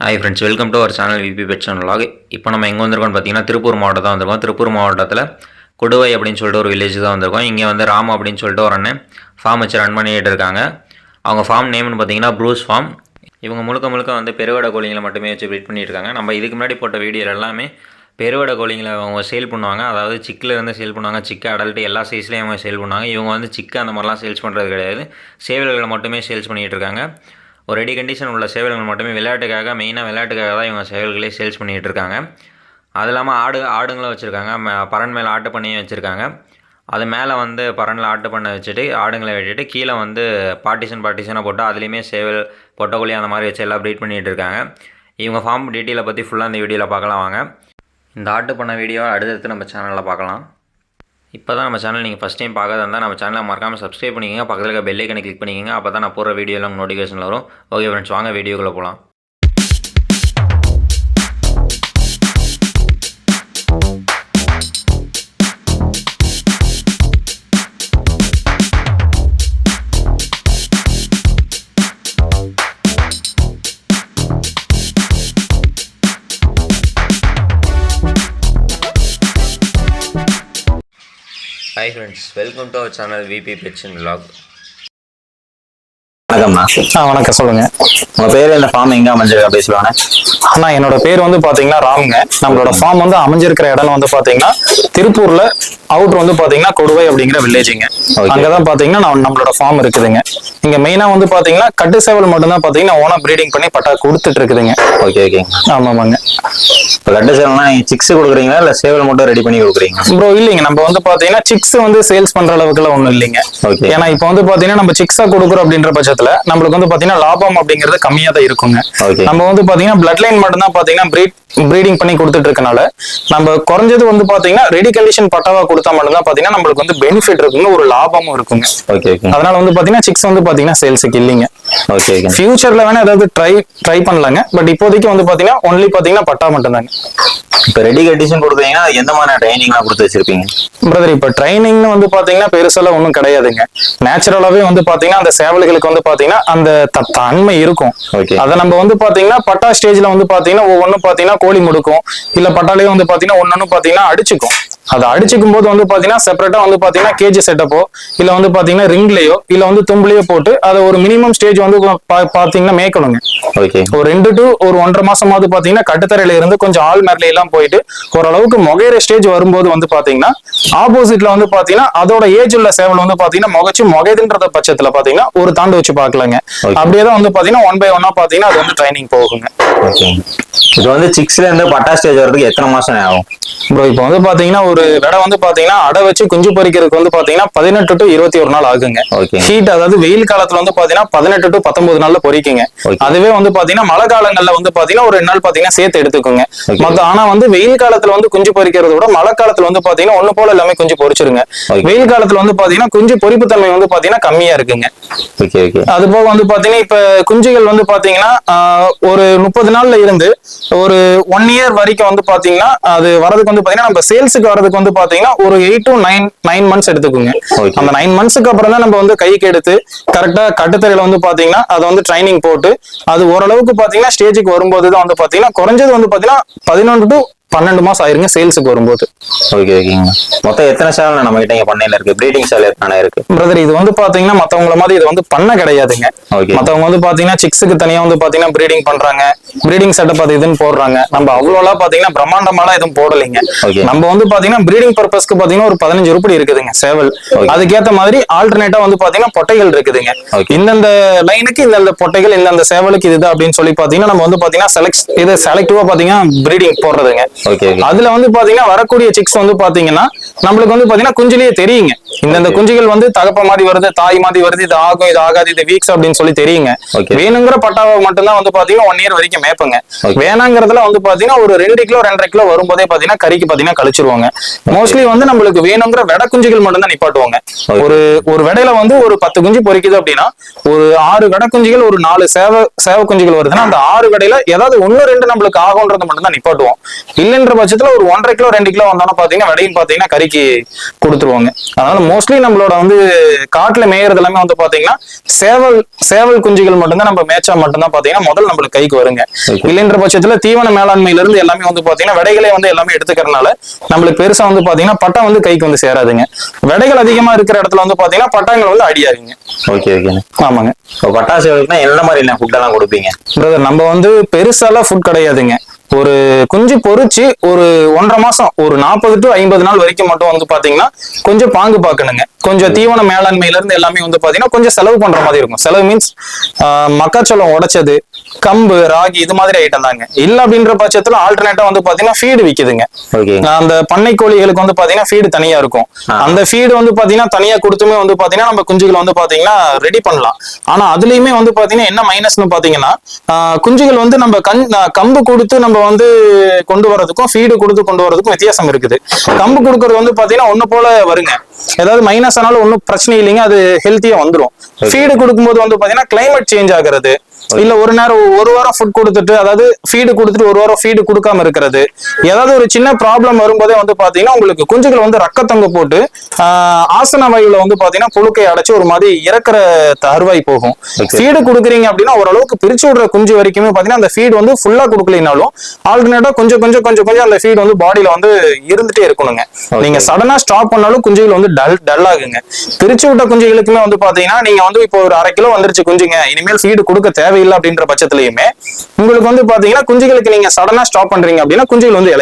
Hi friends welcome to our channel VP pet சேனலாக இப்போ நம்ம எங்கே வந்திருக்கோம்னு பார்த்தீங்கன்னா திருப்பூர் மாவட்டம் தான் வந்திருக்கோம். திருப்பூர் மாவட்டத்தில் கொடுவை அப்படின்னு சொல்லிட்டு ஒரு வில்லேஜ் தான் வந்திருக்கோம். இங்கே வந்து ராம் அப்படின்னு சொல்லிட்டு ஒரு அண்ணன் ஃபார்ம் வச்சு ரன் பண்ணிட்டு இருக்காங்க. அவங்க ஃபார்ம் நேம்னு பார்த்தீங்கன்னா ப்ரூஸ் ஃபார்ம் இவங்க முழுக்க முழுக்க வந்து பெருவடை கோழிங்களை மட்டுமே வச்சு ப்ரீட் பண்ணியிருக்காங்க இருக்காங்க. நம்ம இதுக்கு முன்னாடி போட்ட வீடியோ எல்லாமே பெருவடை கோழிங்களை அவங்க சேல் பண்ணுவாங்க. அதாவது சிக்கில் இருந்து சேல் பண்ணுவாங்க. சிக்கு அடல்ட்டு எல்லா சைஸ்லேயும் அவங்க சேல் பண்ணுவாங்க. இவங்க வந்து சிக்கு அந்த மாதிரிலாம் சேல்ஸ் பண்ணுறது கிடையாது. சேவல்களை மட்டுமே சேல்ஸ் பண்ணிகிட்டு இருக்காங்க. ஒரு ரெடி கண்டிஷன் உள்ள சேவல்கள் மட்டுமே விளையாட்டுக்காக மெயினாக விளையாட்டுக்காக தான் இவங்க சேவல்களே சேல்ஸ் பண்ணிகிட்டு இருக்காங்க. அது இல்லாமல் ஆடு ஆடுங்களும் வச்சுருக்காங்க. பறன் மேலே ஆட்டு பண்ணையும் வச்சுருக்காங்க. அது மேலே வந்து பரனில் ஆட்டு பண்ண வச்சுட்டு ஆடுங்களை வெட்டிட்டு கீழே வந்து பார்ட்டிஷன் பார்ட்டிஷனாக போட்டு அதுலேயுமே சேவல் பொட்டக்கோழி அந்த மாதிரி வச்சு எல்லாம் ப்ரீட் பண்ணிகிட்டு இருக்காங்க. இவங்க ஃபார்ம் டீட்டெயிலை பற்றி ஃபுல்லாக இந்த வீடியோவில் பார்க்கலாம் வாங்க. இந்த ஆட்டு பண்ண வீடியோ அடுத்தடுத்து நம்ம சேனலில் பார்க்கலாம். இப்போ தான் நம்ம சேனல் நீங்கள் ஃபஸ்ட் டைம் பார்க்கறதா இருந்தால் நம்ம சேனலை மறக்காமல் சப்ஸ்கிரைப் பண்ணிக்கோங்க. பக்கத்தில் இருக்க பெல் ஐக்கனை கிளிக் பண்ணிக்கோங்க. அப்போ தான் நான் போகிற வீடியோலாம் உங்களுக்கு நோட்டிஃபிகேஷன் வரும். ஓகே ஃப்ரெண்ட்ஸ் வாங்க வீடியோக்குள்ளே போகலாம் friends welcome to our channel VP pets and vlog வணக்கம்ண்ணா ஆ வணக்கம். சொல்லுங்க. உங்க பேர் இந்த ஃபார்ம் எங்க அமைஞ்சிருக்கா? பேசுவாங்க அண்ணா என்னோட பேர் வந்து பாத்தீங்கன்னா ராம்ங்க. நம்மளோட ஃபார்ம் வந்து அமைஞ்சிருக்கிற இடம் வந்து பாத்தீங்கன்னா திருப்பூர்ல அவுட் வந்து பாத்தீங்கன்னா கொடுவை அப்படிங்கிற வில்லேஜுங்க. அங்கதான் பாத்தீங்கன்னா நம்மளோட ஃபார்ம் இருக்குதுங்க. இங்க மெயினா வந்து பாத்தீங்கன்னா கட்டு சேவல் மட்டும் தான் பாத்தீங்கன்னா ஓனா ப்ரீடிங் பண்ணி பட்டா கொடுத்துட்டு இருக்குதுங்க. ஓகே ஓகேங்க ஆமாமாங்க. இப்போ லட்டு சேவல்னா சிக்ஸ் கொடுக்குறீங்களா? இல்ல சேவல் மட்டும் ரெடி பண்ணி கொடுக்குறீங்க ப்ரோ இல்லைங்க. நம்ம வந்து பாத்தீங்கன்னா சிக்ஸ் வந்து சேல்ஸ் பண்ற அளவுக்குலாம் ஒண்ணும் இல்லைங்க. ஏன்னா இப்போ வந்து பாத்தீங்கன்னா நம்ம சிக்ஸா கொடுக்குறோம் அப்படின்ற பட்சத்துல நம்மளுக்கு வந்து பாத்தீங்கன்னா லாபம் அப்படிங்கிறது கம்மியா தான் இருக்குங்க. நம்ம வந்து பாத்தீங்கன்னா பிளட் லைன் மட்டும் தான் பாத்தீங்கன்னா ப்ரீட் ப்ரீடிங் பண்ணி கொடுத்துட்டு இருக்கனால நம்ம குறைஞ்சது வந்து பாத்தீங்கன்னா ரெடி கண்டிஷன் பட்டாவா கொடுத்தா மட்டும் தான் பாத்தீங்கன்னா நம்மளுக்கு வந்து பெனிஃபிட் இருக்குங்க ஒரு லாபமும் இருக்குங்க. அதனால வந்து பாத்தீங்கன்னா சிக்ஸ் வந்து பாத்தீங்கன்னா சேல்ஸுக்கு இல்லைங்க. ஓகே ஓகே ஃபியூச்சர்ல வேணா ஏதாவது ட்ரை ட்ரை பண்ணலாங்க. பட் இப்போதைக்கு வந்து பாத்தீங்கன்னா ஒன்லி பாத்தீங்கன்னா பட்டா மட்டும் தாங்க இப்போ ரெடி கண்டிஷன் கொடுக்குறீங்கன்னா அது எந்த மாதிரி ட்ரைனிங்லாம் கொடுத்து வச்சிருப்பீங்க? பிரதர் இப்ப ட்ரைனிங்னு வந்து பாத்தீங்கன்னா பெருசெல்லாம் ஒண்ணும் கிடையாதுங்க. நேச்சுரலாவே வந்து பாத்தீங்கன்னா அந்த சேவல்களுக்கு வந்து பாத்தீங்கன்னா அந்த தன்மை இருக்கும். Okay. அத நம்ம வந்து பாத்தீங்கன்னா பட்டா ஸ்டேஜ்ல வந்து பாத்தீங்கன்னா ஒவ்வொன்றும் பாத்தீங்கன்னா கோழி முடுக்கும். இல்ல பட்டாலேயே வந்து பாத்தீங்கன்னா ஒன்னொன்னு பாத்தீங்கன்னா அடிச்சுக்கும். அதை அடிச்சுக்கும் போது வந்து பாத்தீங்கன்னா செப்பரேட்டா வந்து பாத்தீங்கன்னா கேஜி செட்டப்போ இல்ல வந்து பாத்தீங்கன்னா ரிங்லயோ இல்ல வந்து தும்புலயோ போட்டு அதை ஒரு மினிமம் ஸ்டேஜ் வந்து பாத்தீங்கன்னா மேய்க்கணுங்க. ஓகே ஒரு ரெண்டு டு ஒரு ஒன்றரை மாசமாவது பாத்தீங்கன்னா கட்டுத்தரையில இருந்து கொஞ்சம் ஆள் மேல எல்லாம் போயிட்டு ஓரளவுக்கு முகையிற ஸ்டேஜ் வரும்போது வந்து பாத்தீங்கன்னா ஆப்போசிட்ல வந்து பாத்தீங்கன்னா அதோட ஏஜ் உள்ள சேவல் வந்து பாத்தீங்கன்னா முகச்சு முகைதுன்றத பட்சத்துல பாத்தீங்கன்னா ஒரு தாண்டு வச்சு பாக்கலாங்க. அப்படியே தான் வந்து பாத்தீங்கன்னா ஒன் பை ஒன்னா பாத்தீங்கன்னா அது வந்து ட்ரைனிங் போகுங்க. இப்போ வந்து சிக்ஸ்ல இருந்து பட்டா ஸ்டேஜ் வரதுக்கு எத்தனை மாசம் ஆகும்? ப்ரோ இப்போ வந்து பாத்தீங்கன்னா ஒரு விடை வந்து பாத்தீங்கன்னா அடை வச்சு குஞ்சு பொரிக்கிறதுக்கு வந்து பாத்தீங்கன்னா பதினெட்டு டு இருபத்தி ஒரு நாள் ஆகுங்க. ஹீட் அதாவது வெயில் காலத்துல வந்து பாத்தீங்கன்னா பதினெட்டு டு பத்தொன்பது நாள்ல பொரிக்குங்க Okay. அதுவே வந்து பாத்தீங்கன்னா மழை காலங்கள்ல வந்து பாத்தீங்கன்னா ஒரு நாள் பாத்தீங்கன்னா சேர்த்து எடுத்துக்கோங்க. மத்த ஆனா வந்து வெயில் காலத்துல வந்து குஞ்சு பொரிக்கிறத விட மழை காலத்துல வந்து பாத்தீங்கன்னா ஒண்ணு போல எல்லாமே குஞ்சு பொரிச்சிருங்க Okay. வெயில் காலத்துல வந்து பாத்தீங்கன்னா குஞ்சு பொரிப்பு தன்மை வந்து பாத்தீங்கன்னா கம்மியா இருக்குங்க அது போக வந்து பாத்தீங்கன்னா இப்ப குஞ்சுகள் வந்து பாத்தீங்கன்னா ஒரு முப்பது நாள்ல இருந்து ஒரு ஒன் இயர் வரைக்கும் வந்து பாத்தீங்கன்னா அது வரதுக்கு வந்து பாத்தீங்கன்னா நம்ம சேல்ஸுக்கு வரதுக்கு வந்து பாத்தீங்கன்னா ஒரு eight to nine nine months எடுத்துக்குங்க. அந்த நைன் மந்த்ஸ்க்கு அப்புறம் தான் நம்ம வந்து கைக்கு எடுத்து கரெக்டா கட்டுத்தரையில வந்து பாத்தீங்கன்னா அதை வந்து ட்ரைனிங் போட்டு அது ஓரளவுக்கு பாத்தீங்கன்னா ஸ்டேஜுக்கு வரும்போது தான் வந்து பாத்தீங்கன்னா குறைஞ்சது வந்து பாத்தீங்கன்னா பதினொன்று டு பன்னெண்டு மாசம் ஆயிருங்க சேல்ஸுக்கு வரும்போது. ஓகே ஓகேங்க மொத்தம் எத்தனை சேவல் நம்ம கிட்ட இங்க பண்ணையில இருக்கு? ப்ரீடிங் சேவல் எத்தனை இருக்கு? பிரதர் இது வந்து பாத்தீங்கன்னா மத்தவங்கள மாதிரி இது வந்து பண்ண கிடையாதுங்க. Okay. மத்தவங்க வந்து பாத்தீங்கன்னா சிக்ஸுக்கு தனியா வந்து பாத்தீங்கன்னா ப்ரீடிங் பண்றாங்க. ப்ரீடிங் செட்டப் அது இதுன்னு போடுறாங்க. நம்ம அவ்வளோலாம் பாத்தீங்கன்னா பிரம்மாண்டமாலாம் எதுவும் போடலைங்க. Okay. நம்ம வந்து பாத்தீங்கன்னா ப்ரீடிங் பர்பஸ்க்கு பாத்தீங்கன்னா ஒரு பதினஞ்சு உருப்படி இருக்குதுங்க சேவல். அதுக்கேத்த மாதிரி ஆல்டர்னேட்டா வந்து பாத்தீங்கன்னா பொட்டைகள் இருக்குதுங்க. இந்தந்த லைனுக்கு இந்தந்த பொட்டைகள் இந்தந்த சேவலுக்கு இதுதான் அப்படின்னு சொல்லி பாத்தீங்கன்னா நம்ம வந்து பாத்தீங்கன்னா செலக்ட் இது செலக்டிவா பாத்தீங்கன்னா ப்ரீடிங் போடுறதுங்க. ஓகே ஓகே அதுல வந்து பாத்தீங்கன்னா வரக்கூடிய சிக்ஸ் வந்து பாத்தீங்கன்னா நம்மளுக்கு வந்து பாத்தீங்கன்னா குஞ்சிலேயே தெரியுங்க இந்தந்த. குஞ்சுகள் வந்து தகப்ப மாதிரி வருது தாய் மாதிரி வருது இது ஆகும் இது ஆகாது இது வீக்ஸ் அப்படின்னு சொல்லி தெரியுங்க. வேணுங்கிற பட்டாவை மட்டும்தான் வந்து பாத்தீங்கன்னா ஒன் இயர் வரைக்கும் மேய்ப்பங்க Okay. வேணாங்கிறதுல வந்து பாத்தீங்கன்னா ஒரு ரெண்டு கிலோ ரெண்டரை கிலோ வரும்போதே பாத்தீங்கன்னா கறிக்கு பாத்தீங்கன்னா கழிச்சிருவாங்க மோஸ்ட்லி வந்து நம்மளுக்கு வேணுங்கிற வெட குஞ்சுகள் மட்டும் தான் நிப்பாட்டுவாங்க. ஒரு ஒரு விடையில வந்து ஒரு பத்து குஞ்சு பொரிக்குது அப்படின்னா ஒரு ஆறு வெட குஞ்சுகள் ஒரு நாலு சேவ சேவ குஞ்சுகள் வருதுன்னா அந்த ஆறு விடையில ஏதாவது ஒண்ணு ரெண்டு நம்மளுக்கு ஆகும்ன்றத மட்டும் தான் நிப்பாட்டுவோம் இல்லைன்ற பட்சத்துல ஒரு ஒன்றரை கிலோ ரெண்டு கிலோ வந்தாலும் பாத்தீங்கன்னா விடையும் பாத்தீங்கன்னா கறிக்கு கொடுத்துருவாங்க. அதனால மோஸ்ட்லி நம்மளோட வந்து காட்டுல மேயறது எல்லாமே வந்து பாத்தீங்கன்னா சேவல் சேவல் குஞ்சுகள் மட்டும்தான் நம்ம மேய்ச்சா மட்டும்தான் பாத்தீங்கன்னா முதல் நம்மளுக்கு கைக்கு வருங்க. இல்லைன்ற பட்சத்துல தீவன மேலாண்மையில இருந்து எல்லாமே வந்து பாத்தீங்கன்னா விடைகளை வந்து எல்லாமே எடுத்துக்கறதுனால நம்மளுக்கு பெருசா வந்து பாத்தீங்கன்னா பட்டா வந்து கைக்கு வந்து சேராதுங்க. விடைகள் அதிகமா இருக்கிற இடத்துல வந்து பாத்தீங்கன்னா பட்டாங்கள் வந்து அடியாருங்க ஓகே ஓகேண்ணே ஆமாங்க. இப்போ பட்டாசு என்ன மாதிரி ஃபுட் எல்லாம் கொடுப்பீங்க? பிரதர் நம்ம வந்து பெருசாலாம் ஃபுட் கிடையாதுங்க. ஒரு குஞ்சு பொறிச்சு ஒரு ஒன்றரை மாசம் ஒரு நாற்பது டு ஐம்பது நாள் வரைக்கும் மட்டும் வந்து பாத்தீங்கன்னா கொஞ்சம் பாங்கு பாக்கணுங்க. கொஞ்சம் தீவன மேலாண்மையில இருந்து எல்லாமே வந்து பாத்தீங்கன்னா கொஞ்சம் செலவு பண்ற மாதிரி இருக்கும். செலவு மீன்ஸ் மக்காச்சோளம் உடைச்சது கம்பு ராகி இது மாதிரி ஐட்டம் தாங்க. இல்ல அப்படின்ற பட்சத்துல ஆல்டர்னேட்டா வந்து பாத்தீங்கன்னா ஃபீடு விக்குதுங்க. அந்த பண்ணை கோழிகளுக்கு வந்து பாத்தீங்கன்னா ஃபீடு தனியா இருக்கும். அந்த ஃபீடு வந்து பாத்தீங்கன்னா தனியா கொடுத்துமே வந்து பாத்தீங்கன்னா நம்ம குஞ்சுகளை வந்து பாத்தீங்கன்னா ரெடி பண்ணலாம். ஆனா அதுலயுமே வந்து பாத்தீங்கன்னா என்ன மைனஸ்னு பாத்தீங்கன்னா குஞ்சுகள் வந்து நம்ம கண் கம்பு கொடுத்து நம்ம வந்து கொண்டு வரதுக்கும் ஃபீடு கொடுத்து கொண்டு வரதுக்கும் வித்தியாசம் இருக்குது. கம்பு கொடுக்கறது வந்து பாத்தீங்கன்னா ஒண்ணு போல வருங்க. ஏதாவது மைனஸ் ஆனாலும் ஒன்றும் பிரச்சனை இல்லைங்க அது ஹெல்த்தியா வந்துடும் ஃபீடு கொடுக்கும்போது வந்து பாத்தீங்கன்னா கிளைமேட் சேஞ்ச் ஆகுறது. இல்ல ஒரு நேரம் ஒரு வாரம் ஃபுட் கொடுத்துட்டு அதாவது ஃபீடு கொடுத்துட்டு ஒரு வாரம் ஃபீடு கொடுக்காம இருக்கிறது. ஏதாவது ஒரு சின்ன ப்ராப்ளம் வரும்போதே வந்து பாத்தீங்கன்னா உங்களுக்கு குஞ்சுகள் வந்து ரக்கத்தங்க போட்டு ஆஹ், ஆசன வாயுல வந்து பாத்தீங்கன்னா புழுக்கை அடைச்சு ஒரு மாதிரி இறக்குற தருவாய் போகும். ஃபீடு கொடுக்குறீங்க அப்படின்னா ஓரளவுக்கு பிரிச்சு விடுற குஞ்சு வரைக்குமே பாத்தீங்கன்னா அந்த ஃபீடு வந்து ஃபுல்லா கொடுக்கலைனாலும் ஆல்டர்னேட்டா கொஞ்சம் கொஞ்சம் கொஞ்சம் கொஞ்சம் அந்த ஃபீடு வந்து பாடியில வந்து இருந்துட்டே இருக்கணுங்க. நீங்க சடனா ஸ்டாப் பண்ணாலும் குஞ்சுகள் வந்து டல் டல் ஆகுங்க. பிரிச்சு விட்ட குஞ்சுகளுக்குமே வந்து பாத்தீங்கன்னா நீங்க வந்து இப்போ ஒரு அரை கிலோ வந்துருச்சு குஞ்சுங்க. இனிமேல் ஃபீடு கொடுக்க தேவையில்லை அப்படின்ற பட்சத்திலயுமே உங்களுக்கு வந்து பாத்தீங்கன்னா குஞ்சுகளுக்கு நீங்க சடனா ஸ்டாப் பண்றீங்க அப்படின்னா குஞ்சுகள் வந்து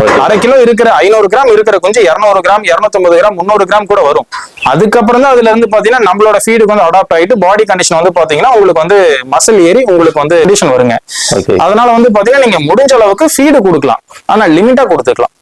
Okay. அரை கிலோ இருக்கிற ஐநூறு கிராம் இருக்கிற குஞ்சு இருநூறு கிராம் இருநூத்தம்பது கிராம் முந்நூறு கிராம் கூட வரும். அதுக்கப்புறம் தான் அதுல இருந்து பாத்தீங்கன்னா நம்மளோட ஃபீடுக்கு வந்து அடாப்ட் ஆயிட்டு பாடி கண்டிஷன் வந்து பாத்தீங்கன்னா உங்களுக்கு வந்து மசில் ஏறி உங்களுக்கு வந்து கண்டிஷன் வருங்க. அதனால வந்து பாத்தீங்கன்னா நீங்க முடிஞ்ச அளவுக்கு ஃபீடு கொடுக்கலாம். ஆனா லிமிட்டா கொடுத்துக்கலாம்.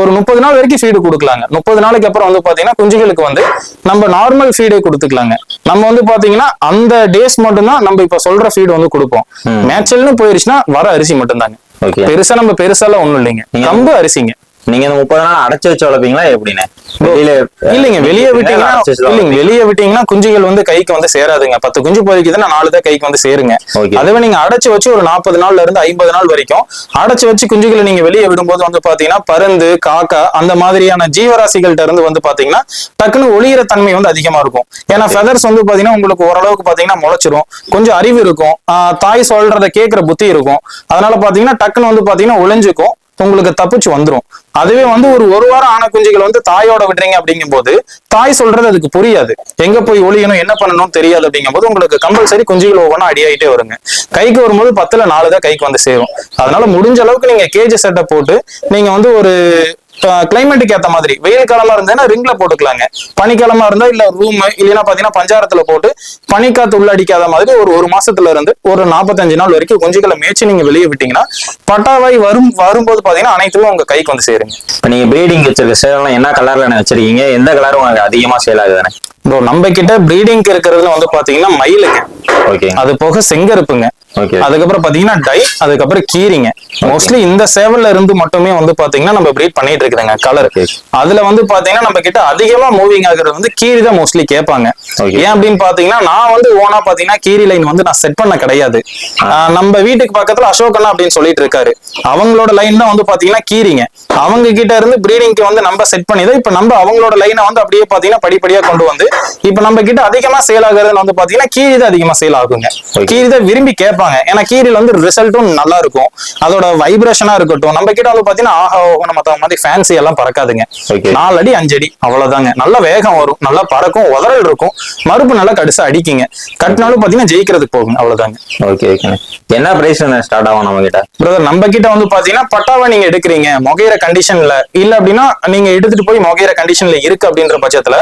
ஒரு முப்பது நாள் வரைக்கும் ஃபீடு கொடுக்கலாங்க. முப்பது நாளைக்கு அப்புறம் வந்து பாத்தீங்கன்னா குஞ்சுகளுக்கு வந்து நம்ம நார்மல் ஃபீடே கொடுத்துக்கலாங்க. நம்ம வந்து பாத்தீங்கன்னா அந்த டேஸ் மட்டும்தான் நம்ம இப்ப சொல்ற ஃபீடு வந்து கொடுப்போம். ம். மேட்சல்னு போயிருச்சுன்னா வர அரிசி மட்டும்தாங்க. ஓகே பெருசா நம்ம பெருசாலாம் ஒண்ணும் இல்லைங்க. கம்பு அரிசிங்க. நீங்க இந்த முப்பது நாள் அடைச்சு வச்சு வளர்ப்பீங்களா எப்படிண்ணே வெளியில இல்லைங்க வெளியே விட்டீங்கன்னா இல்லைங்க வெளியே விட்டீங்கன்னா குஞ்சுகள் வந்து கைக்கு வந்து சேராதுங்க. பத்து குஞ்சு பொறிக்குதுன்னா நாலு தான் கைக்கு வந்து சேருங்க. அதுவே நீங்க அடைச்சு வச்சு ஒரு நாற்பது நாள்ல இருந்து ஐம்பது நாள் வரைக்கும் அடைச்சு வச்சு குஞ்சுகளை நீங்க வெளியே விடும்போது வந்து பாத்தீங்கன்னா பருந்து காக்கா அந்த மாதிரியான ஜீவராசிகள்ட்ட இருந்து வந்து பாத்தீங்கன்னா டக்குன்னு ஒளியிற தன்மை வந்து அதிகமா இருக்கும். ஏன்னா ஃபெதர்ஸ் வந்து பாத்தீங்கன்னா உங்களுக்கு ஓரளவுக்கு பாத்தீங்கன்னா முளைச்சிரும். கொஞ்சம் அறிவு இருக்கும். தாய் சொல்றத கேட்கிற புத்தி இருக்கும். அதனால பாத்தீங்கன்னா டக்குன்னு வந்து பாத்தீங்கன்னா ஒளிஞ்சுக்கும். உங்களுக்கு தப்பிச்சு வந்துரும். அதுவே வந்து ஒரு ஒரு வாரம் ஆன குஞ்சுகள் வந்து தாயோட விடுறீங்க அப்படிங்கும்போது தாய் சொல்றது அதுக்கு புரியாது. எங்க போய் ஒழியணும் என்ன பண்ணணும் தெரியாது அப்படிங்கும்போது உங்களுக்கு கம்பல்சரி குஞ்சுகள் ஒவ்வொன்றா அடியாயிட்டே வருங்க. கைக்கு வரும்போது பத்துல நாலு தான் கைக்கு வந்து சேரும். அதனால முடிஞ்ச அளவுக்கு நீங்க கேஜ் செட்டை போட்டு நீங்க வந்து ஒரு கிளைமேட்டுக்கு ஏத்த மாதிரி வெயில் காலமா இருந்ததுன்னா ரிங்ல போட்டுக்கலாங்க. பனிக்காலமா இருந்தா இல்ல ரூம் இல்லைன்னா பாத்தீங்கன்னா பஞ்சாரத்துல போட்டு பனிக்காத்து உள்ள அடிக்காத மாதிரி ஒரு ஒரு மாசத்துல இருந்து ஒரு நாற்பத்தஞ்சு நாள் வரைக்கும் குஞ்சுகளை மேய்ச்சி நீங்க வெளியே விட்டீங்கன்னா பட்டாவாய் வரும் வரும்போது பாத்தீங்கன்னா அனைத்துமே உங்க கைக்கு வந்து சேருங்க. இப்ப நீங்க பிரீடிங் வச்சிருக்க சேவலாம் என்ன கலர்ல வச்சிருக்கீங்க எந்த கலர் உங்களுக்கு அதிகமா சேல் ஆகுதுண்ணே ப்ரோ நம்ம கிட்ட ப்ரீடிங்க்கு இருக்கிறதுல வந்து பாத்தீங்கன்னா மயிலுங்க ஓகே அது போக செங்கருப்புங்க. அதுக்கப்புறம் பாத்தீங்கன்னா டை அதுக்கப்புறம் கீரிங்க. மோஸ்ட்லி இந்த சேவல்ல இருந்து மட்டுமே வந்து பாத்தீங்கன்னா நம்ம ப்ரீட் பண்ணிட்டு இருக்குதுங்க கலர். அதுல வந்து பாத்தீங்கன்னா நம்ம கிட்ட அதிகமா மூவிங் ஆகுறது வந்து கீரி தான் மோஸ்ட்லி கேட்பாங்க. ஏன் அப்படின்னு பாத்தீங்கன்னா நான் வந்து ஓனா பாத்தீங்கன்னா கீரி லைன் வந்து நான் செட் பண்ண கிடையாது. நம்ம வீட்டுக்கு பக்கத்துல அசோகண்ணா அப்படின்னு சொல்லிட்டு இருக்காரு. அவங்களோட லைன் தான் வந்து பாத்தீங்கன்னா கீரிங்க. அவங்க கிட்ட இருந்து ப்ரீடிங்க்கு வந்து நம்ம செட் பண்ணி தான் இப்ப நம்ம அவங்களோட லைனை வந்து அப்படியே பாத்தீங்கன்னா படிப்படியா கொண்டு வந்து இப்ப நம்ம கிட்ட அதிகமா சேல் ஆகுறதுன்னு வந்து பாத்தீங்கன்னா கீரி தான் அதிகமா சேல் ஆகுங்க. கீரி தான் விரும்பி கேட்பாங்க. ஏன்னா கீரில வந்து ரிசல்ட்டும் நல்லா இருக்கும் அதோட வைப்ரேஷனா இருக்கட்டும். நம்ம கிட்ட வந்து பாத்தீங்கன்னா ஆஹா மத்த மாதிரி ஃபேன்சி எல்லாம் பறக்காதுங்க. நாலு அடி அஞ்சு அடி அவ்வளவுதாங்க. நல்ல வேகம் வரும். நல்லா பறக்கும் உதறல் இருக்கும். மறுப்பு நல்லா கடிசா அடிக்குங்க. கட்டினாலும் பாத்தீங்கன்னா ஜெயிக்கிறதுக்கு போகும் அவ்வளவுதாங்க. ஓகே ஓகே என்ன பிரைஸ் ஸ்டார்ட் ஆகும் நம்ம கிட்ட? பிரதர் நம்ம கிட்ட வந்து பாத்தீங்கன்னா பட்டாவை நீங்க எடுக்கிறீங்க. மொகையிற கண்டிஷன்ல இல்ல அப்படின்னா நீங்க எடுத்துட்டு போய் மொகையிற கண்டிஷன்ல இருக்கு அப்படின்ற பட்சத்துல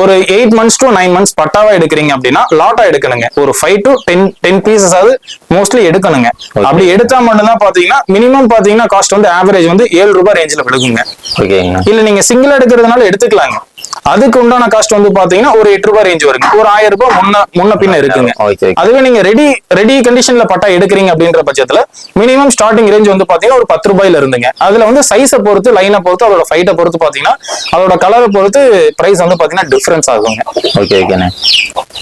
ஒரு eight months to nine months பட்டாவா எடுக்கிறீங்க அப்படின்னா லாட்டா எடுக்கணுங்க. ஒரு five to ten ten pieces ஆகுது மோஸ்ட்லி எடுக்கணுங்க. அப்படி எடுத்தா மட்டும்தான் பாத்தீங்கன்னா மினிமம் பாத்தீங்கன்னா காஸ்ட் வந்து ஆவரேஜ் வந்து ஏழு ரூபாய் ரேஞ்சில் விழுகுங்க. இல்ல நீங்க சிங்கிள் எடுக்கிறதுனால எடுத்துக்கலாங்க. அதுக்கு உண்டான காஸ்ட் வந்து பாத்தீங்கன்னா ஒரு எட்டு ரூபாய் ரேஞ்ச் வருங்க. ஒரு ஆயிரம் ரூபாய் முன்ன முன்ன பின்ன இருக்குங்க. அதுவே நீங்க ரெடி ரெடி கண்டிஷன்ல பட்டா எடுக்கிறீங்க அப்படின்ற பட்சத்துல மினிமம் ஸ்டார்டிங் ரேஞ்ச் வந்து பாத்தீங்கன்னா ஒரு பத்து ரூபாயில இருந்துங்க. அதுல வந்து சைஸை பொறுத்து லைனை பொறுத்து அதோட ஃபைட்டை பொறுத்து பாத்தீங்கன்னா அதோட கலரை பொறுத்து பிரைஸ் வந்து பாத்தீங்கன்னா டிஃபரன்ஸ் ஆகுங்க. ஓகே ஓகேண்ணே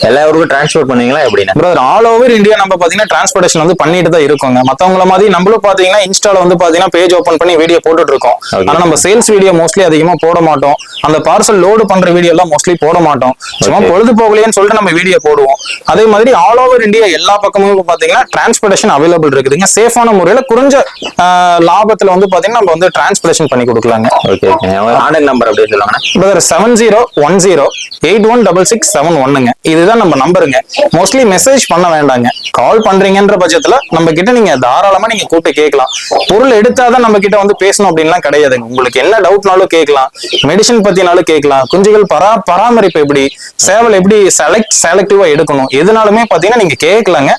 எல்லா ஊருக்கும் டிரான்ஸ்போர்ட் பண்ணீங்களா எப்படிண்ணே பிரதர் ஆல் ஓவர் இந்தியா நம்ம பாத்தீங்கன்னா டிரான்ஸ்போர்டேஷன் வந்து பண்ணிட்டு தான் இருக்கோங்க. மத்தவங்கள மாதிரி நம்மளும் பாத்தீங்கன்னா இன்ஸ்டால வந்து பாத்தீங்கன்னா பேஜ் ஓபன் பண்ணி வீடியோ போட்டுட்டு இருக்கோம். ஆனா நம்ம சேல்ஸ் வீடியோ மோஸ்ட்லி அதிகமா போட மாட்டோம். அந்த பார்சல் லோடு பண்ற வீடியோ எல்லாம் மோஸ்ட்லி போட மாட்டோம். சும்மா. பொழுது போகலையேன்னு சொல்லிட்டு நம்ம வீடியோ போடுவோம். அதே மாதிரி ஆல் ஓவர் இந்தியா எல்லா பக்கமும் பாத்தீங்கன்னா டிரான்ஸ்போர்டேஷன் அவைலபிள் இருக்குதுங்க. சேஃபான முறையில குறைஞ்ச லாபத்துல வந்து பாத்தீங்கன்னா நம்ம வந்து டிரான்ஸ்போர்டேஷன் பண்ணி கொடுக்கலாங்க. ஓகே கான்டாக்ட் நம்பர் அப்படியே brother seven zero one zero eight one double six seven ஒன்னுங்க இதுதான் நம்ம நம்பருங்க. மோஸ்ட்லி மெசேஜ் பண்ண வேண்டாங்க. கால் பண்றீங்கன்ற பட்சத்துல நம்ம கிட்ட நீங்க தாராளமா நீங்க கூப்பிட்டு கேட்கலாம். பொருள் எடுத்தாதான் நம்ம கிட்ட வந்து பேசணும் அப்படின்லாம் கிடையாதுங்க. உங்களுக்கு என்ன டவுட்னாலும் கேட்கலாம். மெடிசன் பத்தினாலும் கேட்கலாம். குஞ்சுகள் பரா பராமரிப்பு எப்படி சேவல் எப்படி செலக்ட் செலக்டிவா எடுக்கணும்? எதுனாலுமே பாத்தீங்கன்னா நீங்க கேட்கலாங்க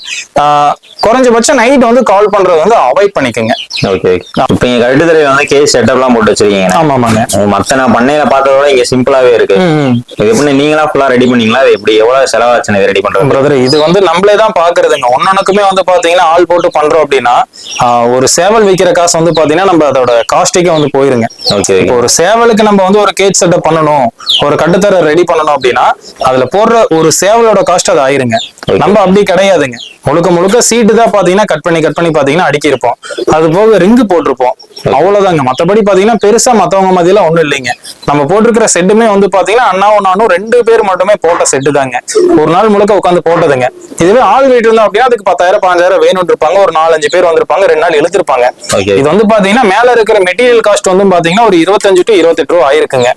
குறைஞ்சபட்சம் நைட் வந்து கால் பண்றது வந்து அவாய்ட் பண்ணிக்கோங்க. ஓகே இப்போ இங்க கட்டுத்தரையில வந்து கேஸ் செட்டப்லாம் போட்டு வச்சிருக்கீங்க. ஆமா ஆமாங்க. மத்த நான் பண்ணையில பார்த்தத விட இங்க சிம்பிளாவே இருக்கு. இது எப்படி நீங்களா ஃபுல்லா ரெடி பண்ணீங்களா? எப்படி எவ்வளவு செலவாச்சுன்னு ரெடி பண்றது? பிரதர் இது வந்து நம்மளே தான் பாக்குறதுங்க ஒன்னொன்னுக்குமே வந்து பாத்தீங்கன்னா ஆள் போட்டு பண்றோம் அப்படின்னா ஒரு சேவல் விக்கிற காசு வந்து பாத்தீங்கன்னா நம்ம அதோட காஸ்ட்டுக்கே வந்து போயிருங்க. ஓகே ஒரு சேவலுக்கு நம்ம வந்து ஒரு கேஜ் செட்டப் பண்ணணும். ஒரு கட்டுத்தர ரெடி பண்ணணும் அப்படின்னா அதுல போடுற ஒரு சேவலோட காஸ்ட் அது ஆயிருங்க. நம்ம அப்படி கிடையாதுங்க. முழுக்க முழுக்க சீட்டு தான் பாத்தீங்கன்னா கட் பண்ணி கட் பண்ணி பாத்தீங்கன்னா அடுக்கி இருப்போம். அது போக ரிங்கு போட்டிருப்போம். அவ்வளவுதாங்க. மத்தபடி பாத்தீங்கன்னா பெருசா மத்தவங்க மதியெல்லாம் ஒண்ணும் இல்லைங்க. நம்ம போட்டிருக்கிற செட்டுமே வந்து பாத்தீங்கன்னா அண்ணாவும் நானும் ரெண்டு பேர் மட்டுமே போட்ட செட்டு தாங்க ஒரு நாள் முழுக்க உட்காந்து போட்டதுங்க. இதுவே ஆள் வீட்டு இருந்தோம் அப்படின்னா அதுக்கு பத்தாயிரம் பாஞ்சாயிரம் வேணும்னு இருப்பாங்க. ஒரு நாலஞ்சு பேர் வந்திருப்பாங்க ரெண்டு நாள் இழுத்திருப்பாங்க. இது வந்து பாத்தீங்கன்னா மேல இருக்கிற மெட்டீரியல் காஸ்ட் வந்து பாத்தீங்கன்னா ஒரு இருபத்தஞ்சு டு இருபத்தெட்டு ரூபா ஆயிருக்குங்க.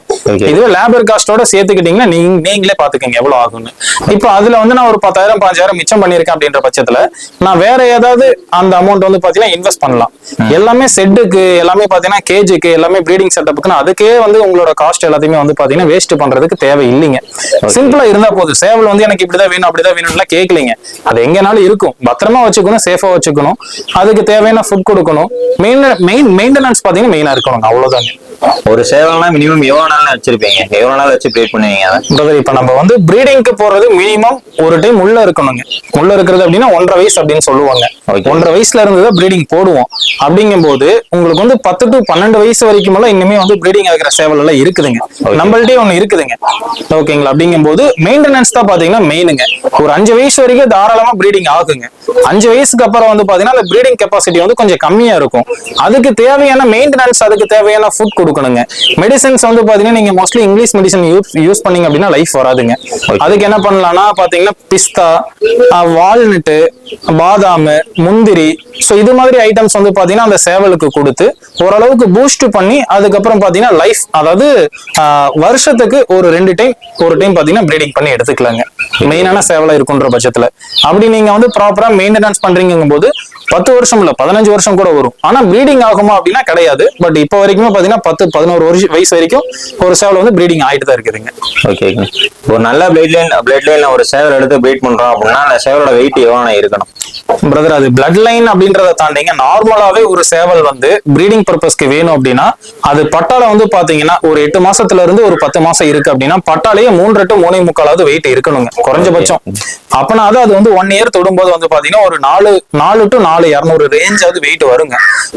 இதுவே லேபர் காஸ்டோட சேர்த்துக்கிட்டீங்கன்னா நீங்க நீங்களே பாத்துக்கங்க எவ்வளவு ஆகும்னு. இப்போ அதுல வந்து நான் ஒரு பத்தாயிரம் பாஞ்சாயிரம் மிச்சம் பண்ணிருக்கேன் அப்படின்ற பட்சத்துல நான் வேற ஏதாவது அந்த அமௌண்ட் வந்து பாத்தீங்கன்னா இன்வெஸ்ட் பண்ணலாம். எல்லாமே செட்டுக்கு எல்லாமே பாத்தீங்கன்னா கேஜுக்கு எல்லாமே ப்ரீடிங் செட்டப்புக்குன்னு அதுக்கே வந்து உங்களோட காஸ்ட் எல்லாத்தையுமே வந்து பாத்தீங்கன்னா வேஸ்ட் பண்றதுக்கு தேவை இல்லைங்க சிம்பிளா இருந்தா போதும். சேவல் வந்து எனக்கு இப்படிதான் வேணும் அப்படிதான் வேணும்லாம் கேட்கலீங்க அது எங்கனாலும் இருக்கும். பத்திரமா வச்சுக்கணும் சேஃபா வச்சுக்கணும். அதுக்கு தேவையான ஃபுட் கொடுக்கணும். மெயின் மெயின் மெயின்டெனன்ஸ் பாத்தீங்கன்னா மெயினா இருக்கணும் அவ்வளவுதாங்க. ஒரு சேவல்னா மினிமம் எவ்வளவு நாள் வச்சிருப்பீங்க? எவ்வளவு நாள் வச்சு ப்ரீட் பண்ணுவீங்க? பிரதர் இப்ப நம்ம வந்து ப்ரீடிங்க்கு போறது மினிமம் ஒரு டைம் உள்ள இருக்கணுங்க. உள்ள இருக்கிறது அப்படின்னா ஒன்றரை வயசு அப்படின்னு சொல்லுவாங்க. ஒன்றரை வயசுல இருந்து தான் ப்ரீடிங் போடுவோம். அப்படிங்கும்போது உங்களுக்கு வந்து பத்து டு பன்னெண்டு வயசு வரைக்கும் எல்லாம் இன்னுமே வந்து ப்ரீடிங் ஆகிற சேவல் எல்லாம் இருக்குதுங்க. நம்மள்ட்டே ஒண்ணு இருக்குதுங்க. ஓகேங்களா அப்படிங்கும்போது மெயின்டெனன்ஸ் தான் பாத்தீங்கன்னா மெயினுங்க ஒரு அஞ்சு வயசு வரைக்கும் தாராளமா ப்ரீடிங் ஆகுங்க. அஞ்சு வயசுக்கு அப்புறம் வந்து பாத்தீங்கன்னா அந்த ப்ரீடிங் கெப்பாசிட்டி வந்து கொஞ்சம் கம்மியா இருக்கும். அதுக்கு தேவையான மெயின்டெனன்ஸ் அதுக்கு தேவையான ஃபுட் கொடுக்கணுங்க. மெடிசன்ஸ் வந்து பாத்தீங்கன்னா நீங்க mostly English medicine use use பண்ணீங்க அப்படின்னா லைஃப் வராதுங்க. அதுக்கு என்ன பண்ணலாம்னா பாத்தீங்கன்னா பிஸ்தா வால்நட்டு பாதாம் முந்திரி. ஸோ இது மாதிரி ஐட்டம்ஸ் வந்து பாத்தீங்கன்னா அந்த சேவலுக்கு கொடுத்து ஓரளவுக்கு பூஸ்ட் பண்ணி அதுக்கப்புறம் பாத்தீங்கன்னா லைஃப் அதாவது ஆஹ், வருஷத்துக்கு ஒரு ரெண்டு டைம் ஒரு டைம் பாத்தீங்கன்னா ப்ரீடிங் பண்ணி எடுத்துக்கலாங்க. மெயினான சேவலை இருக்குன்ற பட்சத்துல. அப்படி நீங்க வந்து ப்ராப்பரா மெயின்டெனன்ஸ் பண்ணுறீங்கும் போது பத்து வருஷம் இல்லை பதினஞ்சு வருஷம் கூட வரும். ஆனா ப்ரீடிங் ஆகுமா அப்படின்னா கிடையாது. பட் இப்போ வரைக்குமே பாத்தீங்கன்னா பத்து பதினோரு வருஷம் வயசு வரைக்கும் ஒரு சேவல் வந்து ப்ரீடிங் ஆகிட்டு தான் இருக்குதுங்க. ஓகே ஒரு நல்ல பிளேட் லைன் பிளேட் லைன்ல ஒரு சேவல் எடுத்து ப்ரீட் பண்றோம் அப்படின்னா அந்த சேவலோட வெயிட் எவ்வளோ இருக்கணும்? பிரதர் அது பிளட் லைன் அப்படின்றத தாண்டிங்க. நார்மலாவே ஒரு சேவல் வந்து ப்ரீடிங் பர்பஸ்க்கு வேணும் அப்படின்னா அது பட்டால வந்து பாத்தீங்கன்னா ஒரு எட்டு மாசத்துல இருந்து ஒரு பத்து மாசம் இருக்கு அப்படின்னா பட்டாலேயே மூன்று டு மூணே முக்காலாவது வெயிட் இருக்கணுங்க. குறைஞ்சபட்சம். அப்பனா அது வந்து ஒன் இயர் தொடும்போது வந்து பாத்தீங்கன்னா ஒரு நாலு நாலு டு நாலு இரநூறு ரேஞ்சாவது வெயிட் வருங்க.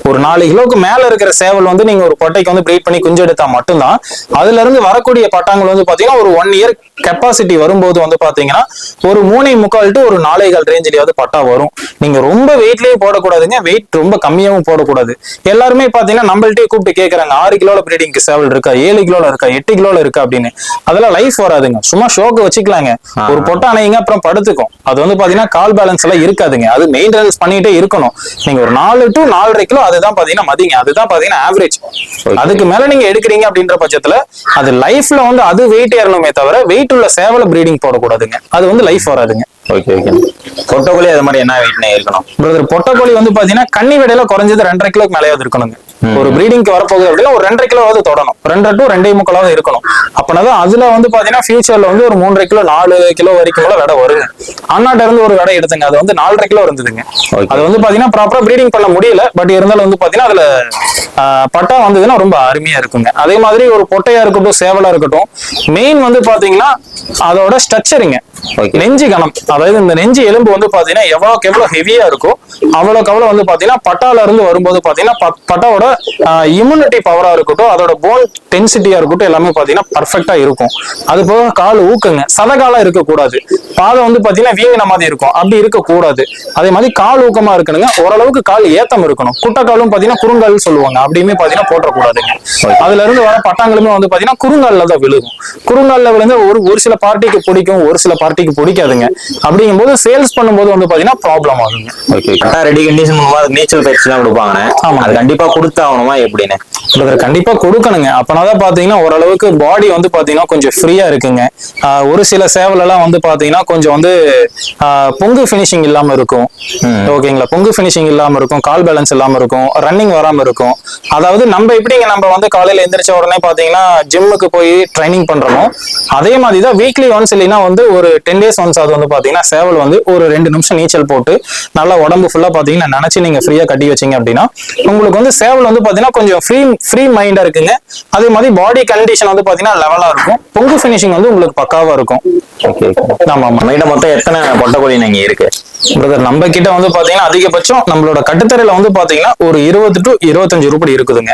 ஒரு நாலு கிலோக்கு மேல இருக்கிற சேவல் வந்து நீங்க ஒரு பொட்டைக்கு வந்து ப்ரீட் பண்ணி குஞ்சு எடுத்தா மட்டும்தான். அதுல இருந்து வரக்கூடிய பட்டாங்கள் வந்து பாத்தீங்கன்னா ஒரு ஒன் இயர் கெப்பாசிட்டி வரும்போது வந்து பாத்தீங்கன்னா ஒரு மூணே முக்கால் டு ஒரு நாலே கால் ரேஞ்சிலேயாவது பட்டா வரும். நீங்க ரொம்ப வெயிட்லயே போடக்கூடாதுங்க. வெயிட் ரொம்ப கம்மியாவும் போடக்கூடாது. எல்லாருமே பாத்தீங்கன்னா நம்மள்ட்டே கூப்பிட்டு கேக்குறாங்க. ஆறு கிலோல பிரீடிங்க்கு சேவல் இருக்கா? ஏழு கிலோல இருக்கா? எட்டு கிலோல இருக்கா? அப்படின்னு. அதெல்லாம் லைஃப் வராதுங்க. சும்மா ஷோக்கு வச்சுக்கலாங்க. ஒரு பொட்டை அணைங்க அப்புறம் படுத்துக்கும். அது வந்து பாத்தீங்கன்னா கால் பேலன்ஸ் எல்லாம் இருக்காதுங்க. அது மெயின்டெனன்ஸ் பண்ணிட்டே இருக்கணும். நீங்க ஒரு நாலு டு நாலரை கிலோ அதுதான் பாத்தீங்கன்னா மதிங்க. அதுதான் பாத்தீங்கன்னா ஆவரேஜ் அதுக்கு மேல நீங்க எடுக்கிறீங்க அப்படின்ற பட்சத்துல அது லைஃப்ல வந்து அது வெயிட் ஏறணுமே தவிர வெயிட் உள்ள சேவல பிரீடிங் போடக்கூடாதுங்க. அது வந்து லைஃப் வராதுங்க. ஓகே ஓகே பொட்டோக்குள்ளே அது மாதிரி என்ன வெயிட் இருக்கணும் பிரதர் பொட்டக்கோழி வந்து பாத்தீங்கன்னா கன்னி விடையில குறைஞ்சது ரெண்டரை கிலோக்கு மேலே இருக்கணுங்க. ஒரு ப்ரீடிங்க்கு வரப்போகுது அப்படின்னா ஒரு ரெண்டரை கிலோவாவது தொடணும். ரெண்டரை டு ரெண்டே முக்காலாவது இருக்கணும். அப்பனாதான் அதுல வந்து பாத்தீங்கன்னா ஃபியூச்சர்ல வந்து ஒரு மூன்றரை கிலோ நாலு கிலோ வரைக்கும் கூட விடை வருங்க அண்ணாட்ட இருந்து ஒரு விடை எடுத்துங்க. அது வந்து நாலரை கிலோ இருந்ததுங்க. அது வந்து பாத்தீங்கன்னா ப்ராப்பரா ப்ரீடிங் பண்ண முடியல. பட் இருந்தாலும் வந்து பாத்தீங்கன்னா அதுல பட்டா வந்ததுன்னா ரொம்ப அருமையா இருக்குங்க. அதே மாதிரி ஒரு பொட்டையா இருக்கட்டும் சேவலா இருக்கட்டும் மெயின் வந்து பாத்தீங்கன்னா அதோட ஸ்ட்ரக்சரிங்க. நெஞ்சு கணம். அதாவது இந்த நெஞ்சு எலும்பு வந்து பாத்தீங்கன்னா எவ்வளவுக்கு எவ்வளவு ஹெவியா இருக்கோ அவ்வளவுக்கு அவ்வளவு வந்து பாத்தீங்கன்னா பட்டால இருந்து வரும்போது பாத்தீங்கன்னா ப- பட்டாவோட இம்யூனிட்டி பவரா இருக்கட்டும் அதோட போன் டென்சிட்டியா இருக்கட்டும் எல்லாமே பாத்தீங்கன்னா பர்ஃபெக்டா இருக்கும். அது போக கால் ஊக்குங்க. சதகாலம் இருக்கக்கூடாது. பாதம் வந்து பாத்தீங்கன்னா வீங்கின மாதிரி இருக்கும். அப்படி இருக்கக்கூடாது. அதே மாதிரி கால் ஊக்கமா இருக்கணுங்க. ஓரளவுக்கு கால் ஏத்தம் இருக்கணும். குட்டைக்காலும் பாத்தீங்கன்னா குறுங்கால் சொல்லுவாங்க. அப்படியுமே பாத்தீங்கன்னா போட்டக்கூடாதுங்க அதுல இருந்து வர பட்டாங்களுமே வந்து பாத்தீங்கன்னா குறுங்கால்ல தான் விழுகும். குறுங்கால்ல விழுந்து ஒரு ஒரு சில பார்ட்டிக்கு பிடிக்கும் ஒரு சில பார்ட்டிக்கு பிடிக்காதுங்க. அப்படிங்கும்போது சேல்ஸ் பண்ணும்போது வந்து பாத்தீங்கன்னா ப்ராப்ளம் ஆகுங்க. ஓகே கரெக்டா ரெடி கண்டிஷன் பண்ணும்போது நீச்சல் பயிற்சி தான் கொடுப்பாங்கண்ணே ஆமா. அது கண்டிப்பா கொடுத்தாகணுமா எப்படின்னு? பிரதர் கண்டிப்பா கொடுக்கணுங்க. அப்பனாதான் பாத்தீங்கன்னா ஓரளவுக்கு பாடி வந்து பாத்தீங்கன்னா கொஞ்சம் ஃப்ரீயா இருக்குங்க. ஒரு சில சேவல் எல்லாம் வந்து பாத்தீங்கன்னா கொஞ்சம் வந்து பொங்கு ஃபினிஷிங் இல்லாம இருக்கும். ஓகேங்களா பொங்கு ஃபினிஷிங் இல்லாம இருக்கும். கால் பேலன்ஸ் இல்லாம இருக்கும். ரன்னிங் வராம இருக்கும். அதாவது நம்ம எப்படிங்க நம்ம வந்து காலையில எந்திரிச்ச உடனே பாத்தீங்கன்னா ஜிம்முக்கு போய் ட்ரைனிங் பண்றோமோ அதே மாதிரி தான் வீக்லி ஒன்ஸ் இல்லைன்னா வந்து ஒரு டென் டேஸ் ஒன்ஸ் அது வந்து பாத்தீங்கன்னா சேவல் வந்து ஒரு ரெண்டு நிமிஷம் நீச்சல் போட்டு நல்லா உடம்பு ஃபுல்லா பாத்தீங்கன்னா நினைச்சு நீங்க ஃப்ரீயா கட்டி வச்சீங்க அப்படின்னா உங்களுக்கு வந்து சேவல் வந்து பாத்தீங்கன்னா கொஞ்சம் ஃப்ரீ ஃப்ரீ மைண்டா இருக்குங்க. அதே மாதிரி பாடி கண்டிஷன் வந்து பாத்தீங்கன்னா லெவலா இருக்கும். பொங்கு ஃபினிஷிங் வந்து உங்களுக்கு பக்காவா இருக்கும். ஓகே ஆமா ஆமா மொத்தம் எத்தனை பொட்டைக்கோழி நீங்க இருக்கு? பிரதர் நம்ம கிட்ட வந்து பாத்தீங்கன்னா அதிகபட்சம் நம்மளோட கட்டுத்தரையில வந்து பாத்தீங்கன்னா ஒரு இருபது டு இருபத்தஞ்சு உருப்படி இருக்குதுங்க.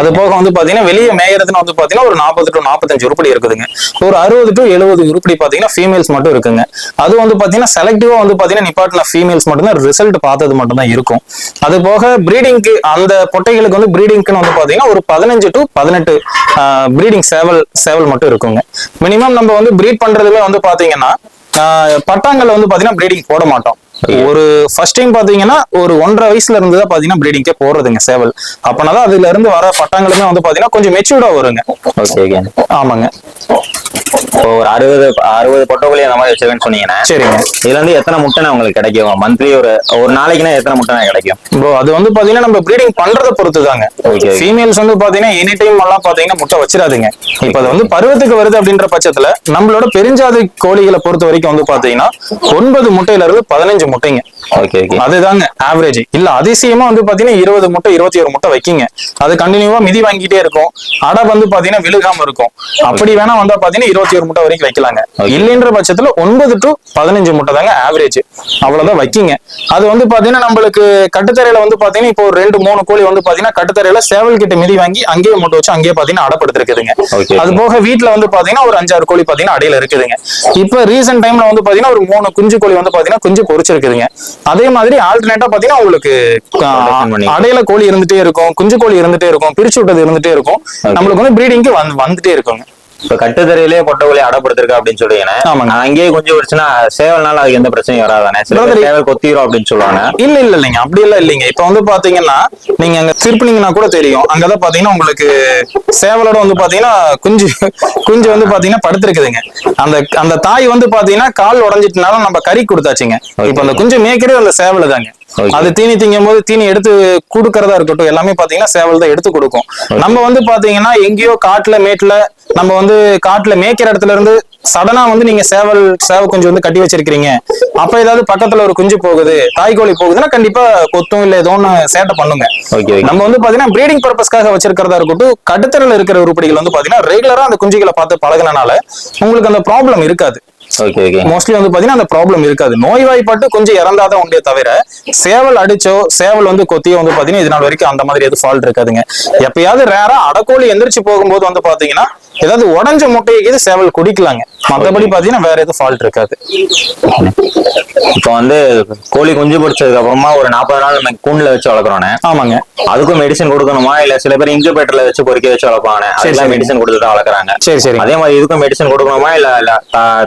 அது போக வந்து பாத்தீங்கன்னா வெளியே மேயறதுன்னு வந்து பாத்தீங்கன்னா ஒரு நாற்பது டு நாற்பத்தஞ்சு உருப்படி இருக்குதுங்க. ஒரு அறுபது டு எழுபது உருப்படி பாத்தீங்கன்னா ஃபீமேல்ஸ் மட்டும் இருக்குங்க. அது வந்து பாத்தீங்கன்னா செலக்டிவா வந்து பாத்தீங்கன்னா நிப்பாட்டின ஃபீமேல்ஸ் மட்டும் தான் ரிசல்ட் பார்த்தது மட்டும் தான் இருக்கும். அது போக பிரீடிங்க்கு அந்த பொட்டைகளுக்கு வந்து பிரீடிங்க்குன்னு வந்து பாத்தீங்கன்னா ஒரு பதினஞ்சு டு பதினெட்டு பிரீடிங் சேவல் சேவல் மட்டும் இருக்குங்க. மினிமம் நம்ம வந்து பிரீட் பண்றதுமே வந்து பாத்தீங்கன்னா பட்டாங்கல்ல வந்து பாத்தீங்கன்னா பிரீடிங் போட மாட்டோம். ஒரு ஃபர்ஸ்ட் டைம் பாத்தீங்கன்னா ஒரு ஒன்றரை வயசுல இருந்து தான் பாத்தீங்கன்னா பிரீடிங்கே போடுறதுங்க சேவல். அப்பனாதான் அதுல இருந்து வர பட்டாங்களுமே வந்து பாத்தீங்கன்னா கொஞ்சம் மெச்சூர்டா வருங்க. ஆமாங்க. ஒரு அறுபது அறுபது பொட்டைக்கோழி அந்த மாதிரி வச்சிருக்கேன்னு சொன்னீங்கன்னா சரிங்க. இதுல இருந்து எத்தனை முட்டைண்ணே உங்களுக்கு கிடைக்கும்? மந்த்லி ஒரு ஒரு நாளைக்குன்னா எத்தனை முட்டைண்ணே கிடைக்கும்? ப்ரோ அது வந்து பாத்தீங்கன்னா நம்ம ப்ரீடிங் பண்றத பொறுத்து தாங்க. ஃபீமேல்ஸ் வந்து பாத்தீங்கன்னா எனி டைம் எல்லாம் பாத்தீங்கன்னா முட்டை வச்சிடாதுங்க. இப்ப அது வந்து பருவத்துக்கு வருது அப்படின்ற பட்சத்துல நம்மளோட பெருஞ்சாதி கோழிகளை பொறுத்த வரைக்கும் வந்து பாத்தீங்கன்னா ஒன்பது முட்டையில இருந்து பதினஞ்சு முட்டைங்க. ஓகே ஓகே அதுதாங்க ஆவரேஜ் இல்ல அதிசயமா வந்து பாத்தீங்கன்னா இருபது முட்டை இருபத்தி ஒரு முட்டை வைக்கிங்க. அது கண்டினியூவா மிதி வாங்கிட்டே இருக்கும். அடை வந்து பாத்தீங்கன்னா விழுகாம இருக்கும். அப்படி வேணா வந்தா பாத்தீங்கன்னா இருபத்தி ஒரு முட்டை வரைக்கும் வைக்கலாங்க. இல்லைன்ற பட்சத்துல ஒன்பது டு பதினஞ்சு முட்டை தாங்க ஆவரேஜ் அவ்வளவுதான் வைக்கிங்க. அது வந்து பாத்தீங்கன்னா நம்மளுக்கு கட்டுத்தரையில வந்து பாத்தீங்கன்னா இப்போ ஒரு ரெண்டு மூணு கோழி வந்து பாத்தீங்கன்னா கட்டுத்தரையில சேவல் கிட்ட மிதி வாங்கி அங்கேயே முட்டை வச்சு அங்கேயே பாத்தீங்கன்னா அடப்படுத்திருக்குதுங்க. அது போக வீட்ல வந்து பாத்தீங்கன்னா ஒரு அஞ்சாறு கோழி பாத்தீங்கன்னா அடையில இருக்குதுங்க. இப்ப ரீசெண்ட் டைம்ல வந்து பாத்தீங்கன்னா ஒரு மூணு குஞ்சு கோழி வந்து பாத்தீங்கன்னா குஞ்சு பொரிச்சிருக்குதுங்க அதே மாதிரி ஆல்டர்னேட்டா பாத்தீங்கன்னா உங்களுக்கு. அடையில கோழி இருந்துட்டே இருக்கும் குஞ்சு கோழி இருந்துட்டே இருக்கும் பிரிச்சு விட்டது இருந்துட்டே இருக்கும். நம்மளுக்கு வந்து ப்ரீடிங்க்கு வந்து வந்துட்டே இருக்குங்க. இப்ப கட்டுத்தரையிலே பொட்டைக்கோழி அடப்படுத்திருக்கு அப்படின்னு சொல்றீங்கன்னா ஆமாங்க. அங்கேயே கொஞ்சம் வருச்சுன்னா சேவல்னால அதுக்கு எந்த பிரச்சனையும் வராதானே சேவல் கொத்திரும் அப்படின்னு சொல்லுவாங்க. இல்ல இல்ல இல்லைங்க. அப்படி எல்லாம் இல்லைங்க. இப்ப வந்து பாத்தீங்கன்னா நீங்க அங்க திருப்பினீங்கன்னா கூட தெரியும். அங்கதான் பாத்தீங்கன்னா உங்களுக்கு சேவலோட வந்து பாத்தீங்கன்னா குஞ்சு குஞ்சு வந்து பாத்தீங்கன்னா படுத்திருக்குதுங்க. அந்த அந்த தாய் வந்து பாத்தீங்கன்னா கால் உடஞ்சிட்டனால நம்ம கறி கொடுத்தாச்சுங்க. இப்ப அந்த குஞ்சு மேய்க்கிறது அந்த சேவல் தாங்க. அது தீனி திங்கும் போது தீனி எடுத்து கொடுக்கறதா இருக்கட்டும் எல்லாமே பாத்தீங்கன்னா சேவல் தான் எடுத்து கொடுக்கும். நம்ம வந்து பாத்தீங்கன்னா எங்கேயோ காட்டுல மேட்ல நம்ம வந்து காட்டுல மேய்க்கிற இடத்துல இருந்து சடனா வந்து நீங்க சேவல் சேவ குஞ்சு வந்து கட்டி வச்சிருக்கீங்க அப்ப ஏதாவது பக்கத்துல ஒரு குஞ்சு போகுது தாய்க்கோழி போகுதுன்னா கண்டிப்பா கொத்தும் இல்ல ஏதோ ஒண்ணு சேட்டை பண்ணுங்க. நம்ம வந்து பாத்தீங்கன்னா ப்ரீடிங் பர்பஸ்க்காக வச்சிருக்கிறதா இருக்கட்டும் கட்டுத்தரையில இருக்கிற உருப்படிகள் வந்து பாத்தீங்கன்னா ரெகுலரா அந்த குஞ்சுகளை பார்த்து பழகுனனால உங்களுக்கு அந்த ப்ராப்ளம் இருக்காது. மோஸ்ட்லி வந்து பாத்தீங்கன்னா அந்த ப்ராப்ளம் இருக்காது. நோய்வாய்ப்பட்டு கொஞ்சம் இறந்தாதான் உண்டே தவிர சேவல் அடிச்சோ சேவல் வந்து கொத்தியோ வந்து பாத்தீங்கன்னா இது நாள் வரைக்கும் அந்த மாதிரி எதுவும் ஃபால்ட் இருக்காதுங்க. எப்பயாவது ரேரா அடக்கோழி எந்திரிச்சு போகும்போது வந்து பாத்தீங்கன்னா ஏதாவது உடஞ்ச முட்டையை இது சேவல் குடிக்கலாங்க. மத்தபடி பாத்தீங்கன்னா வேற எதுவும் ஃபால்ட் இருக்காது. இப்போ வந்து கோழி குஞ்சு பொரிச்சதுக்கு அப்புறமா ஒரு நாற்பது நாள் நம்ம கூண்டுல வச்சு வளர்க்குறோண்ணே ஆமாங்க. அதுக்கும் மெடிசன் கொடுக்கணுமா? இல்ல சில பேர் இன்குபேட்டர்ல வச்சு பொறிக்க வச்சு வளர்ப்பாங்க. மெடிசன் கொடுத்து தான் வளர்க்குறாங்க. சரி சரி. அதே மாதிரி இதுக்கும் மெடிசன் கொடுக்கணுமா? இல்ல இல்ல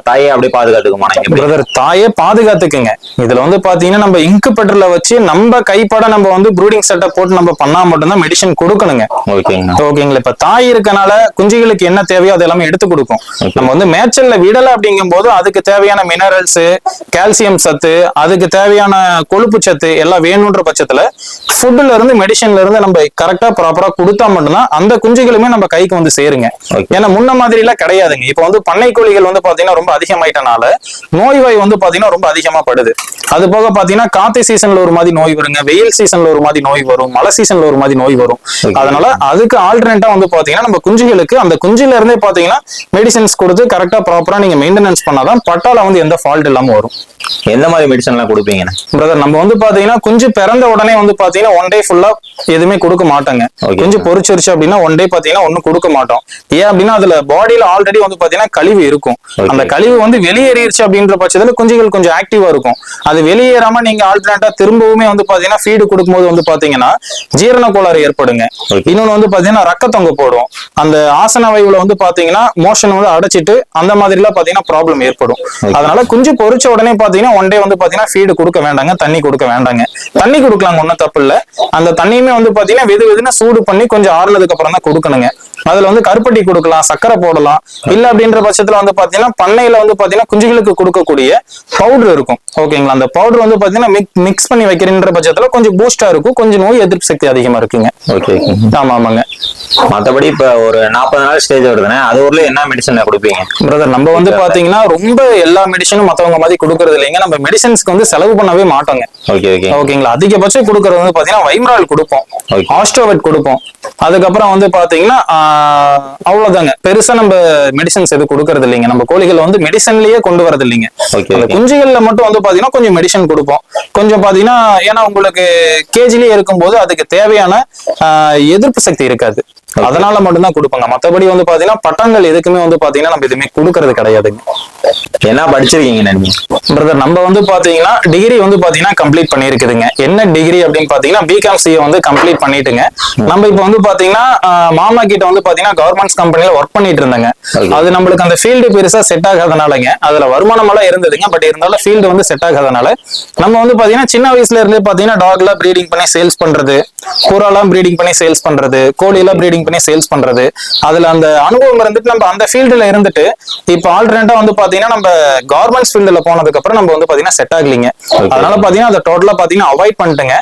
தா- தாயே அப்படியே பாதுகாத்துக்குமா பிரதர் தாயே பாதுகாத்துக்குங்க. இதுல வந்து பாத்தீங்கன்னா நம்ம இன்குபேட்டர்ல வச்சு நம்ம கைப்பட நம்ம வந்து ப்ரூடிங் செட்டப் போட்டு நம்ம பண்ணா மட்டும்தான் மெடிசன் கொடுக்கணுங்க. ஓகேங்கண்ணா ஓகேங்களா இப்ப தாய் இருக்கனால குஞ்சுகளுக்கு என்ன தேவையோ அது எல்லாமே எடுத்து கொடுக்கும். நம்ம வந்து மேய்ச்சல்ல விடல அப்படிங்கும் போது அதுக்கு தேவையான மினரல்ஸ் கால்சியம் சத்து அதுக்கு தேவையான கொழுப்பு சத்து எல்லாம் வேணுன்ற பட்சத்துல ஃபுட்ல இருந்து மெடிசன்ல இருந்து நம்ம கரெக்டா ப்ராப்பரா கொடுத்தா மட்டும்தான் அந்த குஞ்சுகளுமே நம்ம கைக்கு வந்து சேருங்க. ஏன்னா முன்ன மாதிரி எல்லாம் கிடையாதுங்க. இப்ப வந்து பண்ணை கோழிகள் வந்து பாத்தீங்கன்னா ரொம்ப அதிகமாயிட்டனால நோய்வாய் வந்து பாத்தீங்கன்னா ரொம்ப அதிகமா படுது அது போக பாத்தீங்கன்னா காத்து சீசன்ல ஒரு மாதிரி நோய் வருங்க வெயில் சீசன்ல ஒரு மாதிரி நோய் வரும் மழை சீசன்ல ஒரு மாதிரி நோய் வரும். அதனால அதுக்கு ஆல்டர்னேட்டா வந்து பாத்தீங்கன்னா நம்ம குஞ்சுகளுக்கு அந்த குஞ்சுல இருந்தே பாத்தீங்கன்னா மெடிசன்ஸ் கொடுத்து கரெக்டா ப்ராப்பரா நீங்க மெயின்டெனன்ஸ் பண்ணாதான் பட்டால வந்து எந்த ஃபால்ட் இல்லாம வரும் எந்த மாதிரி மெடிசன் எல்லாம் கொடுப்பீங்கண்ணா பிரதர் நம்ம வந்து பாத்தீங்கன்னா குஞ்சு பிறந்த உடனே வந்து பாத்தீங்கன்னா ஒன் டே ஃபுல்லா எதுவுமே கொடுக்க மாட்டாங்க. குஞ்சு பொரிச்சிருச்சு அப்படின்னா ஒன் டே பாத்தீங்கன்னா ஒண்ணும் கொடுக்க மாட்டோம் ஏன் அப்படின்னா அதுல பாடியில ஆல்ரெடி வந்து பாத்தீங்கன்னா கழிவு இருக்கும். அந்த கழிவு வந்து வெளியேறிடுச்சு அப்படின்ற பட்சத்துல குஞ்சுகள் கொஞ்சம் ஆக்டிவா இருக்கும். அது வெளியேறாம நீங்க ஆல்டர்னேட்டா திரும்பவுமே வந்து பாத்தீங்கன்னா ஃபீடு கொடுக்கும்போது வந்து பாத்தீங்கன்னா ஜீரண கோளாறு ஏற்படுங்க. இன்னொன்னு வந்து பாத்தீங்கன்னா ரக்க தொங்க போடும். அந்த ஆசன வாயுல வந்து பாத்தீங்கன்னா மோஷன் வந்து அடைச்சிட்டு அந்த மாதிரி எல்லாம் பாத்தீங்கன்னா ப்ராப்ளம் ஏற்படும். அதனால குஞ்சு பொரிச்ச உடனே பாத்தீங்கன்னா ஒன் டே வந்து பாத்தீங்கன்னா ஃபீடு கொடுக்க வேண்டாங்க தண்ணி கொடுக்க வேண்டாங்க. தண்ணி கொடுக்கலாங்க ஒன்றும் தப்பு இல்ல. அந்த தண்ணியுமே வந்து பாத்தீங்கன்னா வெது வெதுன்னு சூடு பண்ணி கொஞ்சம் ஆறுனதுக்கு அப்புறம் தான் கொடுக்கணுங்க. அதுல வந்து கருப்பட்டி கொடுக்கலாம் சக்கரை போடலாம். இல்ல அப்படின்ற பட்சத்துல வந்து பாத்தீங்கன்னா பண்ணையில வந்து பாத்தீங்கன்னா குஞ்சுகளுக்கு கொடுக்கக்கூடிய பவுடர் இருக்கும். ஓகேங்களா அந்த பவுடர் வந்து பாத்தீங்கன்னா மிக்ஸ் பண்ணி வைக்கிறன்ற பட்சத்துல கொஞ்சம் பூஸ்டா இருக்கும். கொஞ்சம் நோய் எதிர்ப்பு சக்தி அதிகமா இருக்குங்க. ஓகே ஆமா ஆமாங்க. மத்தபடி இப்ப ஒரு நாற்பது நாள் ஸ்டேஜ் வருதுண்ணே அது ஊர்ல என்ன மெடிசன் கொடுப்பீங்க? பிரதர் நம்ம வந்து பாத்தீங்கன்னா ரொம்ப எல்லா மெடிசனும் மத்தவங்க மாதிரி கொடுக்கறது இல்லைங்க. நம்ம மெடிசன்ஸ்க்கு வந்து செலவு பண்ணவே மாட்டோங்க. ஓகே ஓகே ஓகேங்களா அதிகபட்சம் கொடுக்கறது வந்து பாத்தீங்கன்னா வைம்ரால் கொடுப்போம். ஆஸ்ட்ரோவெட் கொடுப்போம். அதுக்கப்புறம் வந்து பாத்தீங்கன்னா அவ்வளவுதாங்க. பெருசா நம்ம மெடிசன்ஸ் எதுவும் கொடுக்கறது இல்லைங்க. நம்ம கோழிகளை வந்து மெடிசன்லயே கொண்டு வரது இல்லைங்க அந்த. குஞ்சுகள்ல மட்டும் வந்து பாத்தீங்கன்னா கொஞ்சம் மெடிசன் கொடுப்போம். கொஞ்சம் பாத்தீங்கன்னா ஏன்னா உங்களுக்கு கேஜிலேயே இருக்கும்போது அதுக்கு தேவையான எதிர்ப்பு சக்தி இருக்காது. அதனால மட்டும்தான் கொடுப்பாங்க. மத்தபடி வந்து பாத்தீங்கன்னா பட்டங்கள் எதுக்குமே வந்து பாத்தீங்கன்னா நம்ம எதுவுமே கொடுக்கறது கிடையாதுங்க. என்ன படிச்சிருக்கீங்க நீங்க பிரதர் நம்ம வந்து பாத்தீங்கன்னா டிகிரி வந்து பாத்தீங்கன்னா கம்ப்ளீட் பண்ணிருக்குதுங்க என்ன டிகிரி அப்படின்னு பாத்தீங்கன்னா பிகாம் சிஏ வந்து கம்ப்ளீட் பண்ணிட்டுங்க. நம்ம இப்போ வந்து பாத்தீங்கன்னா மாமா கிட்ட வந்து பாத்தீங்கன்னா கவர்மெண்ட்ஸ் கம்பெனில ஒர்க் பண்ணிட்டு இருந்தேங்க. அது நம்மளுக்கு அந்த ஃபீல்டு பெருசா செட் ஆகாதனாலங்க அதுல வருமானம் எல்லாம் இருந்ததுங்க. பட் இருந்தாலும் ஃபீல்டு வந்து செட் ஆகாதனால நம்ம வந்து பாத்தீங்கன்னா சின்ன வயசுல இருந்தே பாத்தீங்கன்னா டாக்ல ப்ரீடிங் பண்ணி சேல்ஸ் பண்றது புறாலாம் ப்ரீடிங் பண்ணி சேல்ஸ் பண்றது கோழியெல்லாம் ப்ரீடிங் பண்ணி சேல்ஸ் பண்றது. அதுல அந்த அனுபவம் இருந்துட்டு நம்ம அந்த ஃபீல்டுல இருந்துட்டு இப்போ ஆல்டர்னேட்டா வந்து பாத்தீங்கன்னா நம்ம கவர்மெண்ட்ஸ் ஃபீல்டுல போனதுக்கு அப்புறம் நம்ம வந்து பாத்தீங்கன்னா செட் ஆகலைங்க. அதனால பாத்தீங்கன்னா அதை டோட்டலா பாத்தீங்கன்னா அவாய்ட் பண்ணிட்டுங்க.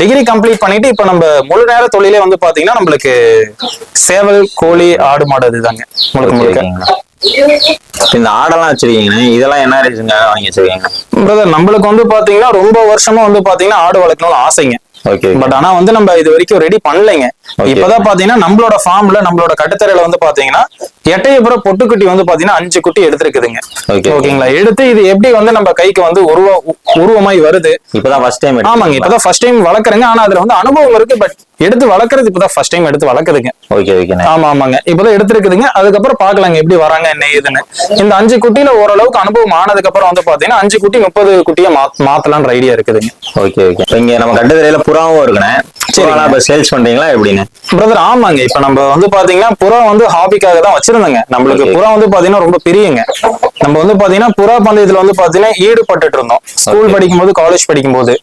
டிகிரி கம்ப்ளீட் பண்ணிட்டு இப்போ நம்ம முழு நேர தொழிலே வந்து பாத்தீங்கன்னா நம்மளுக்கு சேவல் கோழி ஆடு மாடு இதுதாங்க. முழுக்க முழுக்க. இந்த ஆடெல்லாம் வச்சிருக்கீங்க இதெல்லாம் என்ன ரீசனுங்க வாங்கி வச்சிருக்கீங்க? பிரதர் நம்மளுக்கு வந்து பாத்தீங்கன்னா ரொம்ப வருஷமா வந்து பாத்தீங்கன்னா ஆடு வளர்க்கணும்னு ஆசைங்க. பட் ஆனா வந்து நம்ம இது வரைக்கும் ரெடி பண்ணலைங்க. இப்பதான் பாத்தீங்கன்னா நம்மளோட ஃபார்ம்ல நம்மளோட கட்டுத்தரையில வந்து பாத்தீங்கன்னா எட்டையப்புறம் பொட்டுக்குட்டி வந்து பாத்தீங்கன்னா அஞ்சு குட்டி எடுத்திருக்குதுங்க. ஓகேங்களா எடுத்து இது எப்படி வந்து நம்ம கைக்கு வந்து உருவ உருவமாய் வருது? இப்பதான் ஃபர்ஸ்ட் டைம் ஆமாங்க இப்பதான் ஃபர்ஸ்ட் டைம் வளர்க்குறேங்க. ஆனா அதுல வந்து அனுபவம் இருக்கு பட் எடுத்து வளர்க்கறது இப்பதான் ஃபர்ஸ்ட் டைம் எடுத்து வளர்க்குதுங்க ஓகே ஓகேண்ணே ஆமா ஆமாங்க. இப்பதான் எடுத்திருக்குதுங்க. அதுக்கப்புறம் பாக்கலாங்க எப்படி வராங்க என்ன ஏதுன்னு. இந்த அஞ்சு குட்டியில ஓரளவுக்கு அனுபவம் ஆனதுக்கு அப்புறம் வந்து பாத்தீங்கன்னா அஞ்சு குட்டி முப்பது குட்டியை மாத்தலாம்ன்ற ஐடியா இருக்குதுங்க. ஓகே ஓகே இங்க நம்ம கட்டுத்தரையில புறாவும் இருக்குண்ணே. இப்ப சேல்ஸ் பண்றீங்களா எப்படின்னு? பிரதர் ஆமாங்க. இப்ப நம்ம வந்து பாத்தீங்கன்னா புறா வந்து ஹாபிக்காக தான் வச்சிருந்தோங்க. நம்மளுக்கு. புறா வந்து பாத்தீங்கன்னா ரொம்ப பிரியங்க. நம்ம வந்து பாத்தீங்கன்னா புறா பந்தயத்துல வந்து பாத்தீங்கன்னா ஈடுபட்டுட்டு இருந்தோம். ஸ்கூல். படிக்கும்போது காலேஜ் படிக்கும்போது.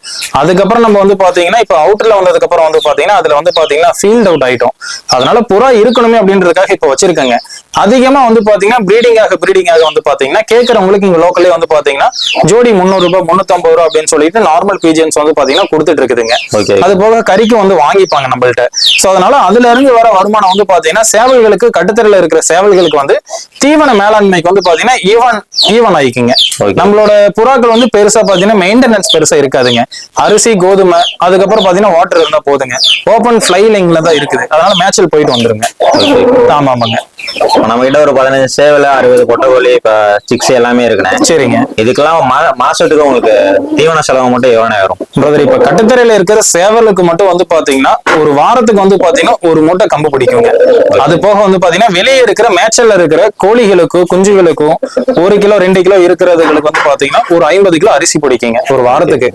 அதுக்கப்புறம் நம்ம வந்து பாத்தீங்கன்னா இப்ப அவுட்டர்ல வந்ததுக்கு அப்புறம் வந்து பாத்தீங்கன்னா அதுல வந்து பாத்தீங்கன்னா ஃபீல்ட் அவுட் ஆயிட்டோம். அதனால புறா இருக்கணுமே அப்படின்றதுக்காக இப்ப வச்சிருக்கேங்க. அதிகமா வந்து பாத்தீங்கன்னா ப்ரீடிங்காக ப்ரீடிங்காக வந்து பாத்தீங்கன்னா கேட்கறவங்களுக்கு இங்க லோக்கல்லே வந்து பாத்தீங்கன்னா ஜோடி முந்நூறு ரூபாய் முன்னூத்தம்பது ரூபாய் அப்படின்னு சொல்லிட்டு நார்மல் பீஜன்ஸ் வந்து பாத்தீங்கன்னா கொடுத்துட்டு இருக்குதுங்க. அது போக கறிக்கு வந்து வாங்கிப்பாங்க நம்மள்ட்ட. சோ அதனால அதுல இருந்து வர வருமானம் வந்து பாத்தீங்கன்னா சேவல்களுக்கு கட்டுத்தரையில இருக்கிற சேவல்களுக்கு வந்து தீவன மேலாண்மைக்கு வந்து பாத்தீங்கன்னா ஈவன் ஈவன் ஆயிக்குங்க. நம்மளோட புறாக்கள் வந்து பெருசா பாத்தீங்கன்னா மெயின்டெனன்ஸ் பெருசா இருக்காதுங்க. அரிசி கோதுமை அதுக்கப்புறம் பாத்தீங்கன்னா வாட்டர் இருந்தா போதுங்க. ஓப்பன் ஃபிளைலிங்ல தான் இருக்குது. அதனால மேட்சல் போயிட்டு வந்துருங்க. ஆமா ஆமாங்க நம்ம கிட்ட ஒரு பதினஞ்சு சேவல அறுபது பொட்டக்கோழி இப்ப சிக்ஸ் எல்லாமே இருக்குண்ணே. சரிங்க. இதுக்கெல்லாம் மாசத்துக்கு உங்களுக்கு தீவன செலவு மட்டும் எவ்வளவு வரும்? பிரதர் இப்ப கட்டுத்தரையில இருக்கிற சேவலுக்கு மட்டும் வந்து பாத்தீங்கன்னா ஒரு வாரத்துக்கு வந்து பாத்தீங்கன்னா ஒரு மூட்டை கம்பு பிடிக்குங்க. அது போக வந்து பாத்தீங்கன்னா வெளியே இருக்கிற மேய்ச்சல்ல இருக்கிற கோழிகளுக்கும் குஞ்சுகளுக்கும் ஒரு கிலோ ரெண்டு கிலோ இருக்கிறதுகளுக்கு வந்து பாத்தீங்கன்னா ஒரு ஐம்பது கிலோ அரிசி பிடிக்குங்க ஒரு வாரத்துக்கு.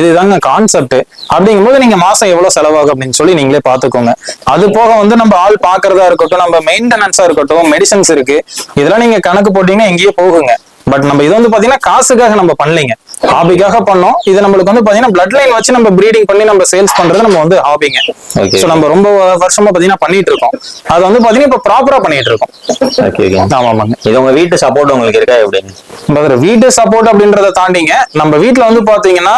இதுதாங்க கான்செப்ட் அப்படிங்கும்போது நீங்க மாசம் எவ்வளவு செலவாகும் அப்படின்னு சொல்லி நீங்களே பாத்துக்கோங்க அது போக வந்து நம்ம ஆள் பாக்குறதா இருக்கட்டும் நம்ம மெயின்டெனன்ஸா இருக்கட்டும் மெடிசன்ஸ் இருக்கு. இதெல்லாம் நீங்க கணக்கு போட்டீங்கன்னா எங்கேயே போகுங்க. பட் நம்ம இது வந்து பாத்தீங்கன்னா காசுக்காக நம்ம பண்ணலைங்க. ஹாபிக்காக பண்ணோம். இது நம்மளுக்கு வந்து பாத்தீங்கன்னா பிளட் லைன் வச்சு நம்ம ப்ரீடிங் பண்ணி நம்ம சேல்ஸ் பண்றது நம்ம வந்து ஹாபிங்க. ஸோ நம்ம ரொம்ப வருஷமா பாத்தீங்கன்னா பண்ணிட்டு இருக்கோம். அது வந்து பாத்தீங்கன்னா இப்ப ப்ராப்பரா பண்ணிட்டு இருக்கோம். ஆமா ஆமாங்க. இது உங்க வீட்டு சப்போர்ட் உங்களுக்கு இருக்கா பிரதர் வீட்டு சப்போர்ட் அப்படின்றத தாண்டிங்க. நம்ம வீட்ல வந்து பாத்தீங்கன்னா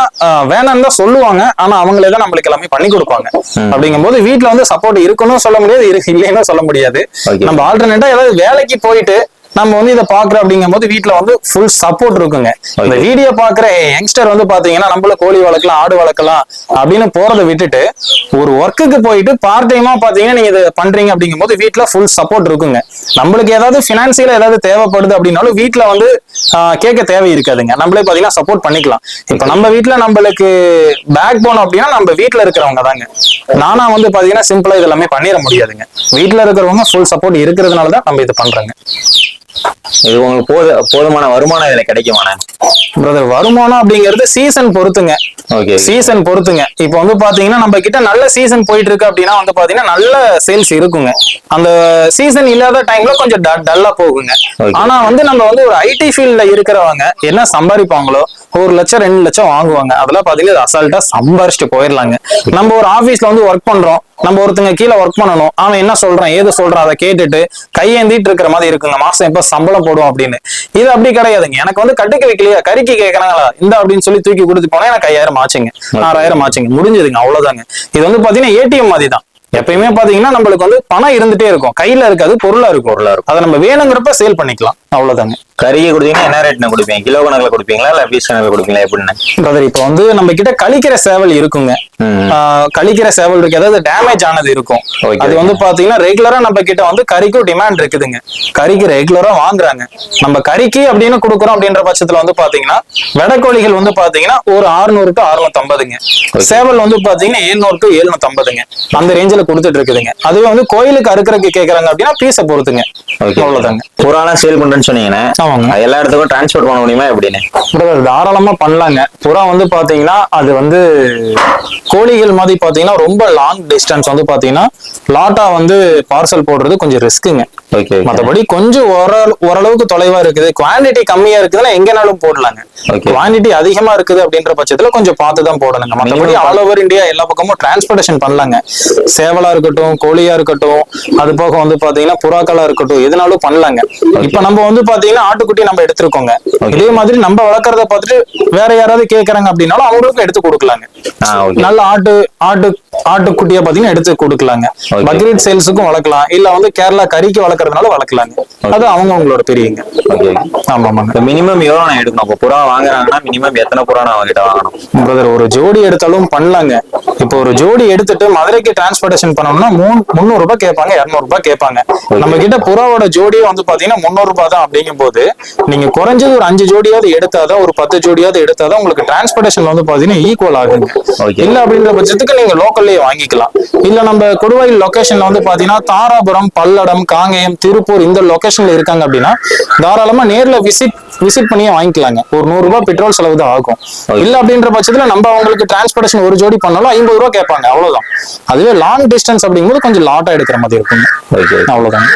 வேணாம்னு தான் சொல்லுவாங்க. ஆனா அவங்களே தான் நம்மளுக்கு எல்லாமே பண்ணி கொடுப்பாங்க. அப்படிங்கும்போது வீட்ல வந்து சப்போர்ட் இருக்குன்னு சொல்ல முடியாது இருக்கு இல்லைன்னு சொல்ல முடியாது. நம்ம ஆல்டர்னேட்டா ஏதாவது வேலைக்கு போயிட்டு நம்ம வந்து இதை பாக்குறோம் அப்படிங்கும்போது வீட்ல வந்து ஃபுல் சப்போர்ட் இருக்குங்க. இந்த. வீடியோ பாக்குற யங்ஸ்டர் வந்து பாத்தீங்கன்னா நம்மள கோழி வளர்க்கலாம் ஆடு வளர்க்கலாம் அப்படின்னு போறதை விட்டுட்டு ஒரு ஒர்க்குக்கு போயிட்டு பார்ட் டைமா பாத்தீங்கன்னா நீங்க இதை பண்றீங்க அப்படிங்கும்போது வீட்ல ஃபுல் சப்போர்ட் இருக்குங்க. நம்மளுக்கு ஏதாவது பினான்சியலா ஏதாவது தேவைப்படுது அப்படின்னாலும் வீட்ல வந்து கேட்க தேவை இருக்காதுங்க. நம்மளே பாத்தீங்கன்னா சப்போர்ட் பண்ணிக்கலாம். இப்ப நம்ம வீட்ல நம்மளுக்கு பேக் போனோம் அப்படின்னா நம்ம வீட்ல இருக்கிறவங்க தாங்க. நானா வந்து பாத்தீங்கன்னா சிம்பிளா இது எல்லாமே பண்ணிட முடியாதுங்க. வீட்ல இருக்கிறவங்க ஃபுல் சப்போர்ட் இருக்கிறதுனால தான் நம்ம இது பண்றோங்க. இது உங்களுக்கு போது போதுமான வருமானம் இதுல கிடைக்குமாண்ணே பிரதர் வருமானம் அப்படிங்கிறது சீசன் பொறுத்துங்க. ஓகே சீசன் பொறுத்துங்க. இப்போ வந்து பாத்தீங்கன்னா நம்ம கிட்ட நல்ல சீசன் போயிட்டு இருக்கு அப்படின்னா வந்து பாத்தீங்கன்னா நல்ல சேல்ஸ் இருக்குங்க. அந்த சீசன் இல்லாத டைம்ல கொஞ்சம் டல்லா போகுங்க. ஆனா வந்து நம்ம வந்து ஒரு ஐடி ஃபீல்ட்ல இருக்கிறவங்க என்ன சம்பாதிப்பாங்களோ ஒரு லட்சம் ரெண்டு லட்சம் வாங்குவாங்க. அதெல்லாம் பாத்தீங்கன்னா அசால்ட்டா சம்பாரிச்சுட்டு போயிடலாங்க. நம்ம ஒரு ஆபீஸ்ல வந்து ஒர்க் பண்றோம். நம்ம ஒருத்தங்க கீழே ஒர்க் பண்ணணும். அவன் என்ன சொல்றான் ஏது சொல்றான் அதை கேட்டுட்டு கையேந்திட்டு இருக்கிற மாதிரி இருக்குங்க. மாசம் எப்ப சம்பளம் போடுவோம் அப்படின்னு. இது அப்படி கிடையாதுங்க. எனக்கு வந்து கட்டுக்கு வைக்கலையா கறிக்கு கேட்கறாங்களா இந்த அப்படின்னு சொல்லி தூக்கி கொடுத்து போனா எனக்கு ஐயாயிரம் ஆச்சுங்க. ஆறாயிரம் ஆச்சுங்க. முடிஞ்சதுங்க அவ்வளவுதாங்க. இது வந்து பாத்தீங்கன்னா ஏடிஎம் மாதிரி தான் எப்பயுமே பாத்தீங்கன்னா நம்மளுக்கு வந்து பணம் இருந்துட்டே இருக்கும். கையில இருக்காது பொருளா இருக்கும். பொருளா இருக்கும். அதை நம்ம வேணுங்கிறப்ப சேல் பண்ணிக்கலாம். அவ்வளவுதாங்க. கறியை கொடுத்தீங்கன்னா என்ன ரேட்னா கொடுப்பீங்க? கிலோ கணக்குல கொடுப்பீங்களா இல்ல பீஸ் கணக்குல கொடுப்பீங்களா? எப்படின்னு பிரதர் இப்போ வந்து நம்ம கிட்ட கழிக்கிற சேவல் இருக்குங்க. கழிக்கிற சேவல் இருக்கு. அதாவது டேமேஜ் ஆனது இருக்கும். அது வந்து பாத்தீங்கன்னா ரெகுலரா நம்ம கிட்ட வந்து கறிக்கும் டிமாண்ட் இருக்குதுங்க. கறிக்கு ரெகுலரா வாங்குறாங்க. நம்ம கறிக்கு அப்படின்னு கொடுக்குறோம் அப்படின்ற பட்சத்துல வந்து பாத்தீங்கன்னா வெடக்கோழிகள் வந்து பாத்தீங்கன்னா ஒரு 600 டு 650ங்க சேவல் வந்து பாத்தீங்கன்னா 700 டு 750ங்க அந்த ரேஞ்சில கொடுத்துட்டு இருக்குதுங்க. அதுவே வந்து கோயிலுக்கு அறுக்கறதுக்கு கேக்குறாங்க அப்படின்னா பீஸை பொறுத்துங்க. அவ்வளவுதாங்க. புறாலாம் சேல் பண்றேன்னு சொன்னீங்கன்னா ஆமாங்க எல்லா இடத்துக்கும் டிரான்ஸ்போர்ட் பண்ண முடியுமா எப்படின்னு? பிரதர் தாராளமா பண்ணலாங்க. புறா வந்து பாத்தீங்கன்னா அது வந்து கோழிகள் மாதிரி பாத்தீங்கன்னா ரொம்ப லாங் டிஸ்டன்ஸ் வந்து பாத்தீங்கன்னா லாட்டா வந்து பார்சல் போடுறது கொஞ்சம் ரிஸ்க்குங்க ஓகே மத்தபடி கொஞ்சம் ஓரளவு ஓரளவுக்கு தொலைவா இருக்குது. குவாண்டிட்டி கம்மியா இருக்குதுன்னா எங்கனாலும் போடலாங்க. குவாண்டிட்டி அதிகமா இருக்குது அப்படின்ற பட்சத்துல கொஞ்சம் பார்த்து தான் போடணுங்க மத்தபடி ஆல் ஓவர் இந்தியா எல்லா பக்கமும் டிரான்ஸ்போர்டேஷன் பண்ணலாங்க. சேவலா இருக்கட்டும் கோழியா இருக்கட்டும் அது போக வந்து பாத்தீங்கன்னா புறாக்களா இருக்கட்டும் எதுனாலும் பண்ணலாங்க. இப்ப நம்ம வந்து பாத்தீங்கன்னா ஆட்டுக்குட்டி நம்ம எடுத்திருக்கோங்க. இதே மாதிரி நம்ம வளர்க்கறத பார்த்துட்டு வேற யாராவது கேக்குறாங்க அப்படின்னாலும் அவங்களுக்கும் எடுத்து கொடுக்கலாங்க. நல்ல ஆட்டு ஆட்டு ஆட்டுக்குட்டியா பாத்தீங்கன்னா எடுத்து கொடுக்கலாங்க. பக்ரீத் சேல்ஸுக்கும் வளர்க்கலாம். இல்ல வந்து கேரளா கறிக்கு வளர்க்கறதுனால வளர்க்கலாங்க. அது அவங்க அவங்களோட பெரியங்க. ஓகே ஆமா ஆமாங்க இப்போ மினிமம் எவ்வளோ நான் எடுக்கணும்? இப்போ புறா வாங்குறாங்கன்னா மினிமம் எத்தனை புறா நான் அவங்ககிட்ட வாங்கணும்? பிரதர் ஒரு ஜோடி எடுத்தாலும் பண்ணலாங்க. இப்போ ஒரு ஜோடி எடுத்துட்டு மதுரைக்கு டிரான்ஸ்போர்டேஷன் பண்ணணும்னா மூணு முந்நூறு ரூபாய் கேட்பாங்க இருநூறு ரூபாய் கேட்பாங்க. நம்ம கிட்ட புறாவோட ஜோடியே வந்து பாத்தீங்கன்னா முந்நூறு ரூபாய் தான் அப்படிங்கும் போது நீங்க குறைஞ்சது ஒரு அஞ்சு ஜோடியாவது எடுத்தாதான் ஒரு பத்து ஜோடியாவது எடுத்தாதான் உங்களுக்கு டிரான்ஸ்போர்டேஷன் வந்து பாத்தீங்கன்னா ஈக்குவல் ஆகுங்க. இல்ல அப்படின்ற பட்சத்துக்கு நீங்க லோக்கல்லயே வாங்கிக்கலாம். இல்ல நம்ம கொடுவாயில் லொகேஷன்ல வந்து பாத்தீங்கன்னா தாராபுரம் பல்லடம் காங்கேயம் திருப்பூர் இந்த லொகேஷன்ல இருக்காங்க அப்படின்னா தாராளமா நேர்ல விசிட் விசிட் பண்ணியே வாங்கிக்கலாங்க. ஒரு நூறு ரூபாய் பெட்ரோல் செலவு தான் ஆகும். இல்ல அப்படின்ற பட்சத்துல நம்ம அவங்களுக்கு டிரான்ஸ்போர்டேஷன் ஒரு ஜோடி பண்ணாலும் ஐம்பது ரூபாய் கேட்பாங்க அவ்வளவுதான். அதுவே லாங் டிஸ்டன்ஸ் அப்படிங்கும்போது கொஞ்சம் லாட்டா எடுக்கிற மாதிரி இருக்குங்க. ஓகே அவ்வளவுதான்